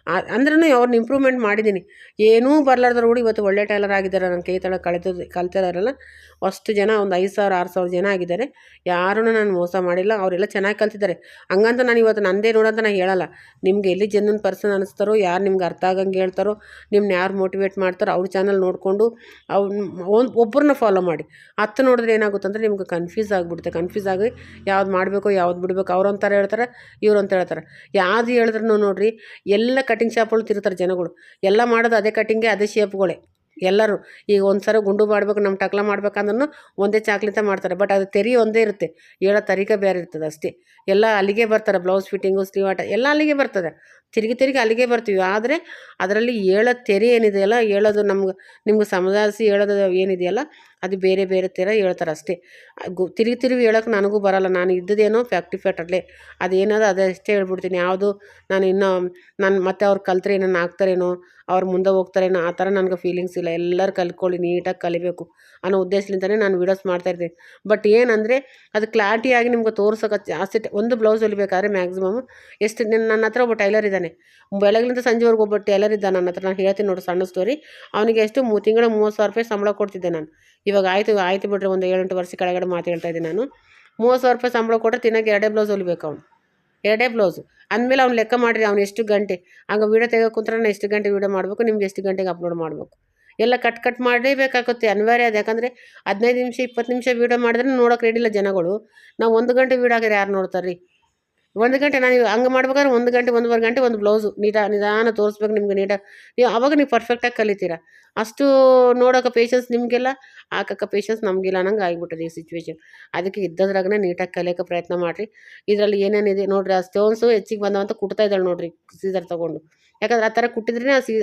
ಅಂದ್ರೂ ಅವ್ರನ್ನ ಇಂಪ್ರೂವ್ಮೆಂಟ್ ಮಾಡಿದ್ದೀನಿ ಏನೂ ಬರ್ಲಾರ್ದ್ರು ಕೂಡ ಇವತ್ತು ಒಳ್ಳೆ ಟೈಲರ್ ಆಗಿದ್ದಾರೆ. ನನ್ನ ಕೈ ತಳ ಕಳೆದು, ಕಲ್ತಿದಾರಲ್ಲ, ಅಷ್ಟು ಜನ, ಒಂದು ಐದು ಸಾವಿರ, ಆರು ಸಾವಿರ ಜನ ಆಗಿದ್ದಾರೆ. ಯಾರೂ ನಾನು ಮೋಸ ಮಾಡಿಲ್ಲ. ಅವರೆಲ್ಲ ಚೆನ್ನಾಗಿ ಕಲ್ತಿದ್ದಾರೆ. ಹಂಗಂತ ನಾನು ಇವತ್ತು ನಂದೇ ನೋಡಂತ ನಾನು ಹೇಳಲ್ಲ. ನಿಮ್ಗೆ ಎಲ್ಲಿ ಜನನ ಪರ್ಸನ್ ಅನಿಸ್ತಾರೋ, ಯಾರು ನಿಮ್ಗೆ ಅರ್ಥ ಆಗಂಗೆ ಹೇಳ್ತಾರೋ ನಿಮ್ಮನ್ನ ಯಾರು ಮೋಟಿವೇಟ್ ಮಾಡ್ತಾರೋ, ಅವ್ರ ಚಾನಲ್ ನೋಡಿಕೊಂಡು ಅವ್ರ ಒಬ್ಬರನ್ನ ಫಾಲೋ ಮಾಡಿ. ಹತ್ತು ನೋಡಿದ್ರೆ ಏನಾಗುತ್ತೆ ಅಂದರೆ ನಿಮ್ಗೆ ಕನ್ಫ್ಯೂಸ್ ಆಗಿಬಿಡುತ್ತೆ. ಕನ್ಫ್ಯೂಸ್ ಆಗಿ ಯಾವ್ದು ಮಾಡಬೇಕು, ಯಾವ್ದು ಬಿಡಬೇಕು, ಅವ್ರು ಹೇಳ್ತಾರೆ, ಇವ್ರು ಅಂತ ಹೇಳ್ತಾರೆ. ಯಾವ್ದು ಹೇಳಿದ್ರು ನೋಡಿರಿ, ಎಲ್ಲ ಕಟಿಂಗ್ ಶಾಪ್ಗಳು ತಿರ್ತಾರೆ ಜನಗಳು. ಎಲ್ಲ ಮಾಡೋದು ಅದೇ ಕಟಿಂಗೇ ಅದೇ ಶೇಪ್ಗಳೇ ಎಲ್ಲರೂ ಈಗ ಒಂದು ಸಲ ಗುಂಡು ಮಾಡಬೇಕು ನಮ್ಮ ಟಕ್ಲ ಮಾಡ್ಬೇಕಂದ್ರೂ ಒಂದೇ ಚಾಕ್ಲಿಂದ ಮಾಡ್ತಾರೆ. ಬಟ್ ಅದು ತೆರಿ ಒಂದೇ ಇರುತ್ತೆ. ಹೇಳೋ ತರೀಕೆ ಬೇರೆ ಇರ್ತದೆ ಅಷ್ಟೇ. ಎಲ್ಲ ಅಲ್ಲಿಗೆ ಬರ್ತಾರೆ ಬ್ಲೌಸ್ ಫಿಟ್ಟಿಂಗು ಸ್ಲೀವ್ ಆಟ, ಎಲ್ಲ ಅಲ್ಲಿಗೆ ಬರ್ತದೆ. ತಿರುಗಿ ತಿರುಗಿ ಅಲ್ಲಿಗೆ ಬರ್ತೀವಿ. ಆದರೆ ಅದರಲ್ಲಿ ಹೇಳೋ ತೆರೆ ಏನಿದೆಯಲ್ಲ, ಹೇಳೋದು ನಮ್ಗೆ, ನಿಮ್ಗೆ ಸಮಜಾಯಿಸಿ ಹೇಳೋದು ಏನಿದೆಯಲ್ಲ, ಅದು ಬೇರೆ ಬೇರೆ ಥರ ಹೇಳ್ತಾರೆ ಅಷ್ಟೇ. ಗು, ತಿರುಗಿ ತಿರುಗಿ ಹೇಳೋಕೆ ನನಗೂ ಬರಲ್ಲ. ನಾನು ಇದ್ದದೇನೋ ಫ್ಯಾಕ್ಟ್ರಿ ಫ್ಯಾಟಲ್ಲೇ ಅದೇ ಅಷ್ಟೇ ಹೇಳ್ಬಿಡ್ತೀನಿ. ಯಾವುದು ನಾನು ಇನ್ನೂ ನಾನು ಮತ್ತೆ ಅವ್ರು ಕಲ್ತ್ರೆ ಏನನ್ನ ಹಾಕ್ತಾರೇನೋ ಅವ್ರು ಮುಂದೆ ಹೋಗ್ತಾರೇನೋ, ಆ ಥರ ನನಗೆ ಫೀಲಿಂಗ್ಸ್ ಇಲ್ಲ. ಎಲ್ಲರೂ ಕಲ್ತ್ಕೊಳ್ಳಿ, ನೀಟಾಗಿ ಕಲಿಬೇಕು ಅನ್ನೋ ಉದ್ದೇಶದಿಂದನೇ ನಾನು ವೀಡಿಯೋಸ್ ಮಾಡ್ತಾಯಿರ್ತೀನಿ ಬಟ್ ಏನಂದರೆ ಅದು ಕ್ಲಾರಿಟಿಯಾಗಿ ನಿಮ್ಗೆ ತೋರ್ಸೋಕೆ ಜಾಸ್ತಿ ಒಂದು ಬ್ಲೌಸ್ ಹೊಲಿಬೇಕಾದ್ರೆ ಮ್ಯಾಕ್ಸಿಮಮ್ ಎಷ್ಟು ನನ್ನ ಹತ್ರ ಒಬ್ಬ ಟೈಲರ್ ಇದ್ದಾನೆ. ಬೆಳಗ್ಲಿಂದ ಸಂಜೆವರೆಗೂ ಒಬ್ಬ ಟೇಲರ್ ಇದ್ದ ನನ್ನ ಹತ್ರ, ನಾನು ಹೇಳ್ತೀನಿ ನೋಡಿ ಸಣ್ಣ ಸ್ಟೋರಿ ಅವನಿಗೆ ಎಷ್ಟು ಮೂ, ತಿಂಗಳ ಮೂವತ್ತು ಸಾವಿರ ರೂಪಾಯಿ ಸಂಬಳ ಕೊಡ್ತಿದ್ದೆ ನಾನು. ಇವಾಗ ಆಯಿತು, ಆಯ್ತು ಬಿಡ್ರಿ, ಒಂದು ಏಳೆಂಟು ವರ್ಷ ಕೆಳಗಡೆ ಮಾತು ಹೇಳ್ತಾ ಇದ್ದೀನಿ ನಾನು. ಮೂವತ್ತು ಸಾವಿರ ರೂಪಾಯಿ ಸಂಬಳ ಕೊಟ್ಟರೆ ತಿನ್ನೋಕೆ ಎರಡೇ ಬ್ಲೌಸ್ ಹೊಲಿಬೇಕು ಅವ್ನು. ಎರಡೇ ಬ್ಲೌಸು ಅಂದಮೇಲೆ ಅವ್ನು ಲೆಕ್ಕ ಮಾಡಿರಿ, ಅವ್ನು ಎಷ್ಟು ಗಂಟೆ. ಹಂಗೆ ವೀಡಿಯೋ ತೆಗೋ ಕುಂತ್ರೆ ನಾನು ಎಷ್ಟು ಗಂಟೆ ವೀಡಿಯೋ ಮಾಡಬೇಕು, ನಿಮ್ಗೆ ಎಷ್ಟು ಗಂಟೆಗೆ ಅಪ್ಲೋಡ್ ಮಾಡಬೇಕು. ಎಲ್ಲ ಕಟ್ ಕಟ್ ಮಾಡಲೇಬೇಕಾಗುತ್ತೆ, ಅನಿವಾರ್ಯ ಅದು. ಯಾಕಂದರೆ ಹದಿನೈದು ನಿಮಿಷ, ಇಪ್ಪತ್ತು ನಿಮಿಷ ವೀಡಿಯೋ ಮಾಡಿದ್ರೆ ನೋಡೋಕೆ ರೆಡಿಲ್ಲ ಜನಗಳು. ನಾವು ಒಂದು ಗಂಟೆ ವೀಡಿಯೋ ಹಾಕಿದ್ರೆ ಯಾರು ನೋಡ್ತಾರೆ ರೀ ಒಂದು ಗಂಟೆ ನಾನು ಹಂಗೆ ಮಾಡ್ಬೇಕಾದ್ರೆ ಒಂದು ಗಂಟೆ, ಒಂದೂವರೆ ಗಂಟೆ ಒಂದು ಬ್ಲೌಸು ನೀಟ ನಿಧಾನ ತೋರಿಸ್ಬೇಕು ನಿಮ್ಗೆ ನೀಟಾಗಿ ನೀವು ಅವಾಗ ನೀವು ಪರ್ಫೆಕ್ಟಾಗಿ ಕಲಿತೀರ. ಅಷ್ಟು ನೋಡೋಕೆ ಪೇಷನ್ಸ್ ನಿಮಗೆಲ್ಲ, ಹಾಕಕ್ಕೆ ಪೇಷನ್ಸ್ ನಮಗಿಲ್ಲ ಅನ್ನಂಗೆ ಆಗಿಬಿಟ್ಟದೆ ಈ ಸಿಚುವೇಶನ್ ಅದಕ್ಕೆ ಇದ್ದದ್ರಾಗನೇ ನೀಟಾಗಿ ಕಲಿಯೋಕೆ ಪ್ರಯತ್ನ ಮಾಡಿರಿ. ಇದರಲ್ಲಿ ಏನೇನಿದೆ ನೋಡಿರಿ, ಆ ಸ್ಟೋನ್ಸು ಹೆಚ್ಚಿಗೆ ಬಂದವಂತ ಕುಟ್ತಾ ಇದ್ದಾಳೆ ನೋಡಿರಿ ಸೀಸರ್ ತೊಗೊಂಡು. ಯಾಕಂದ್ರೆ ಆ ಥರ ಕುಟ್ಟಿದ್ರೆ ಆ ಸೀ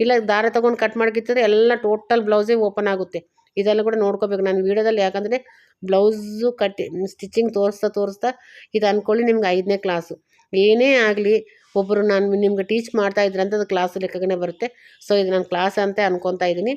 ಇಲ್ಲ ದಾರ ತೊಗೊಂಡು ಕಟ್ ಮಾಡ್ಕಿತ್ತಂದ್ರೆ ಎಲ್ಲ ಟೋಟಲ್ ಬ್ಲೌಸೇ ಓಪನ್ ಆಗುತ್ತೆ. ಇದೆಲ್ಲ ಕೂಡ ನೋಡ್ಕೋಬೇಕು. ನಾನು ವೀಡಿಯೋದಲ್ಲಿ ಯಾಕಂದರೆ ಬ್ಲೌಸು ಕಟ್ಟಿ, ಸ್ಟಿಚಿಂಗ್ ತೋರಿಸ್ತಾ ತೋರಿಸ್ತಾ ಇದು ಅಂದ್ಕೊಳ್ಳಿ ನಿಮ್ಗೆ ಐದನೇ ಕ್ಲಾಸು. ಏನೇ ಆಗಲಿ ಒಬ್ಬರು ನಾನು ನಿಮ್ಗೆ ಟೀಚ್ ಮಾಡ್ತಾ ಇದ್ರೆ ಅಂತ ಅದು ಕ್ಲಾಸ್ ಲೆಕ್ಕಗೇ ಬರುತ್ತೆ. ಸೊ ಇದು ನಾನು ಕ್ಲಾಸ್ ಅಂತ ಅಂದ್ಕೊತಾ ಇದ್ದೀನಿ.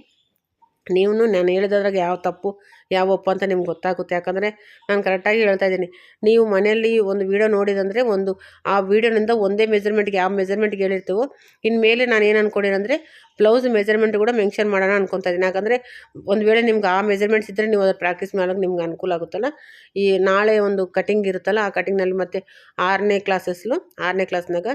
ನೀವು ನಾನು ಹೇಳಿದ್ರಾಗ ಯಾವ ತಪ್ಪು ಯಾವ ಒಪ್ಪು ಅಂತ ನಿಮ್ಗೆ ಗೊತ್ತಾಗುತ್ತೆ. ಯಾಕಂದರೆ ನಾನು ಕರೆಕ್ಟಾಗಿ ಹೇಳ್ತಾ ಇದ್ದೀನಿ, ನೀವು ಮನೆಯಲ್ಲಿ ಒಂದು ವೀಡಿಯೋ ನೋಡಿದಂದರೆ ಒಂದು, ಆ ವೀಡಿಯೋನಿಂದ ಒಂದೇ ಮೆಜರ್ಮೆಂಟ್ಗೆ ಯಾವ ಮೆಜರ್ಮೆಂಟ್ಗೆ ಹೇಳಿರ್ತೀವೋ, ಇನ್ಮೇಲೆ ನಾನು ಏನು ಅಂದ್ಕೊಂಡಿರಂದರೆ ಬ್ಲೌಸ್ ಮೆಜರ್ಮೆಂಟ್ ಕೂಡ ಮೆನ್ಷನ್ ಮಾಡೋಣ ಅನ್ಕೊತಾ ಇದ್ದೀನಿ. ಯಾಕಂದರೆ ಒಂದು ವೇಳೆ ನಿಮ್ಗೆ ಆ ಮೆಜರ್ಮೆಂಟ್ಸ್ ಇದ್ದರೆ ನೀವು ಅದ್ರ ಪ್ರಾಕ್ಟೀಸ್ ಮಾಡೋಕ್ಕೆ ನಿಮ್ಗೆ ಅನುಕೂಲ ಆಗುತ್ತಲ್ಲ. ಈ ನಾಳೆ ಒಂದು ಕಟಿಂಗ್ ಇರುತ್ತಲ್ಲ, ಆ ಕಟಿಂಗ್ನಲ್ಲಿ ಮತ್ತೆ ಆರನೇ ಕ್ಲಾಸಸ್ಲು ಆರನೇ ಕ್ಲಾಸ್ನಾಗ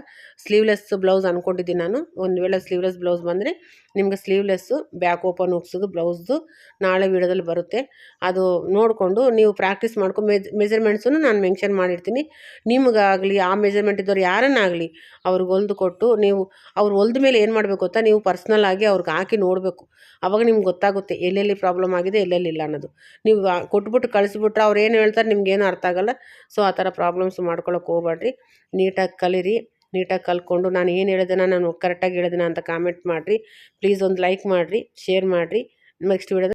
ಸ್ಲೀವ್ಲೆಸ್ ಬ್ಲೌಸ್ ಅಂದ್ಕೊಂಡಿದ್ದೀನಿ ನಾನು. ಒಂದು ವೇಳೆ ಸ್ಲೀವ್ಲೆಸ್ ಬ್ಲೌಸ್ ಬಂದರೆ ನಿಮ್ಗೆ ಸ್ಲೀವ್ಲೆಸ್ಸು ಬ್ಯಾಕ್ ಓಪನ್ ಹೋಗ್ಸೋದು ಬ್ಲೌಸ್ದು ನಾಳೆ ವೀಡಿಯೋದಲ್ಲಿ ಬರುತ್ತೆ. ಅದು ನೋಡಿಕೊಂಡು ನೀವು ಪ್ರಾಕ್ಟೀಸ್ ಮಾಡ್ಕೊಂಡು ಮೆಜ್ ಮೆಜರ್ಮೆಂಟ್ಸನ್ನು ನಾನು ಮೆನ್ಷನ್ ಮಾಡಿರ್ತೀನಿ. ನಿಮಗಾಗಲಿ, ಆ ಮೆಜರ್ಮೆಂಟ್ ಇದ್ದವ್ರು ಯಾರನ್ನಾಗಲಿ ಅವ್ರಿಗೆ ಹೊಲ್ದು ಕೊಟ್ಟು ನೀವು, ಅವ್ರು ಹೊಲ್ದ ಮೇಲೆ ಏನು ಮಾಡಬೇಕು ಗೊತ್ತಾ? ನೀವು ಪರ್ಸ್ನಲ್ ಆಗಿ ಅವ್ರಿಗೆ ಹಾಕಿ ನೋಡಬೇಕು. ಅವಾಗ ನಿಮ್ಗೆ ಗೊತ್ತಾಗುತ್ತೆ ಎಲ್ಲೆಲ್ಲಿ ಪ್ರಾಬ್ಲಮ್ ಆಗಿದೆ, ಎಲ್ಲೆಲ್ಲಿ ಇಲ್ಲ ಅನ್ನೋದು. ನೀವು ಕೊಟ್ಬಿಟ್ಟು ಕಳಿಸ್ಬಿಟ್ರೆ ಅವ್ರು ಏನು ಹೇಳ್ತಾರೆ ನಿಮ್ಗೇನು ಅರ್ಥ ಆಗಲ್ಲ. ಸೊ ಆ ಥರ ಪ್ರಾಬ್ಲಮ್ಸ್ ಮಾಡ್ಕೊಳಕ್ಕೆ ಹೋಗ್ಬೇಡ್ರಿ ನೀಟಾಗಿ ಕಲೀರಿ. ನೀಟಾಗಿ ಕಲ್ತ್ಕೊಂಡು ನಾನು ಏನು ಹೇಳಿದೆನ ನಾನು ಕರೆಕ್ಟಾಗಿ ಹೇಳಿದೆನ ಅಂತ ಕಾಮೆಂಟ್ ಮಾಡಿರಿ. ಪ್ಲೀಸ್ ಒಂದು ಲೈಕ್ ಮಾಡಿರಿ ಶೇರ್ ಮಾಡಿರಿ. ನೆಕ್ಸ್ಟ್ ವೀಡಿಯೋದ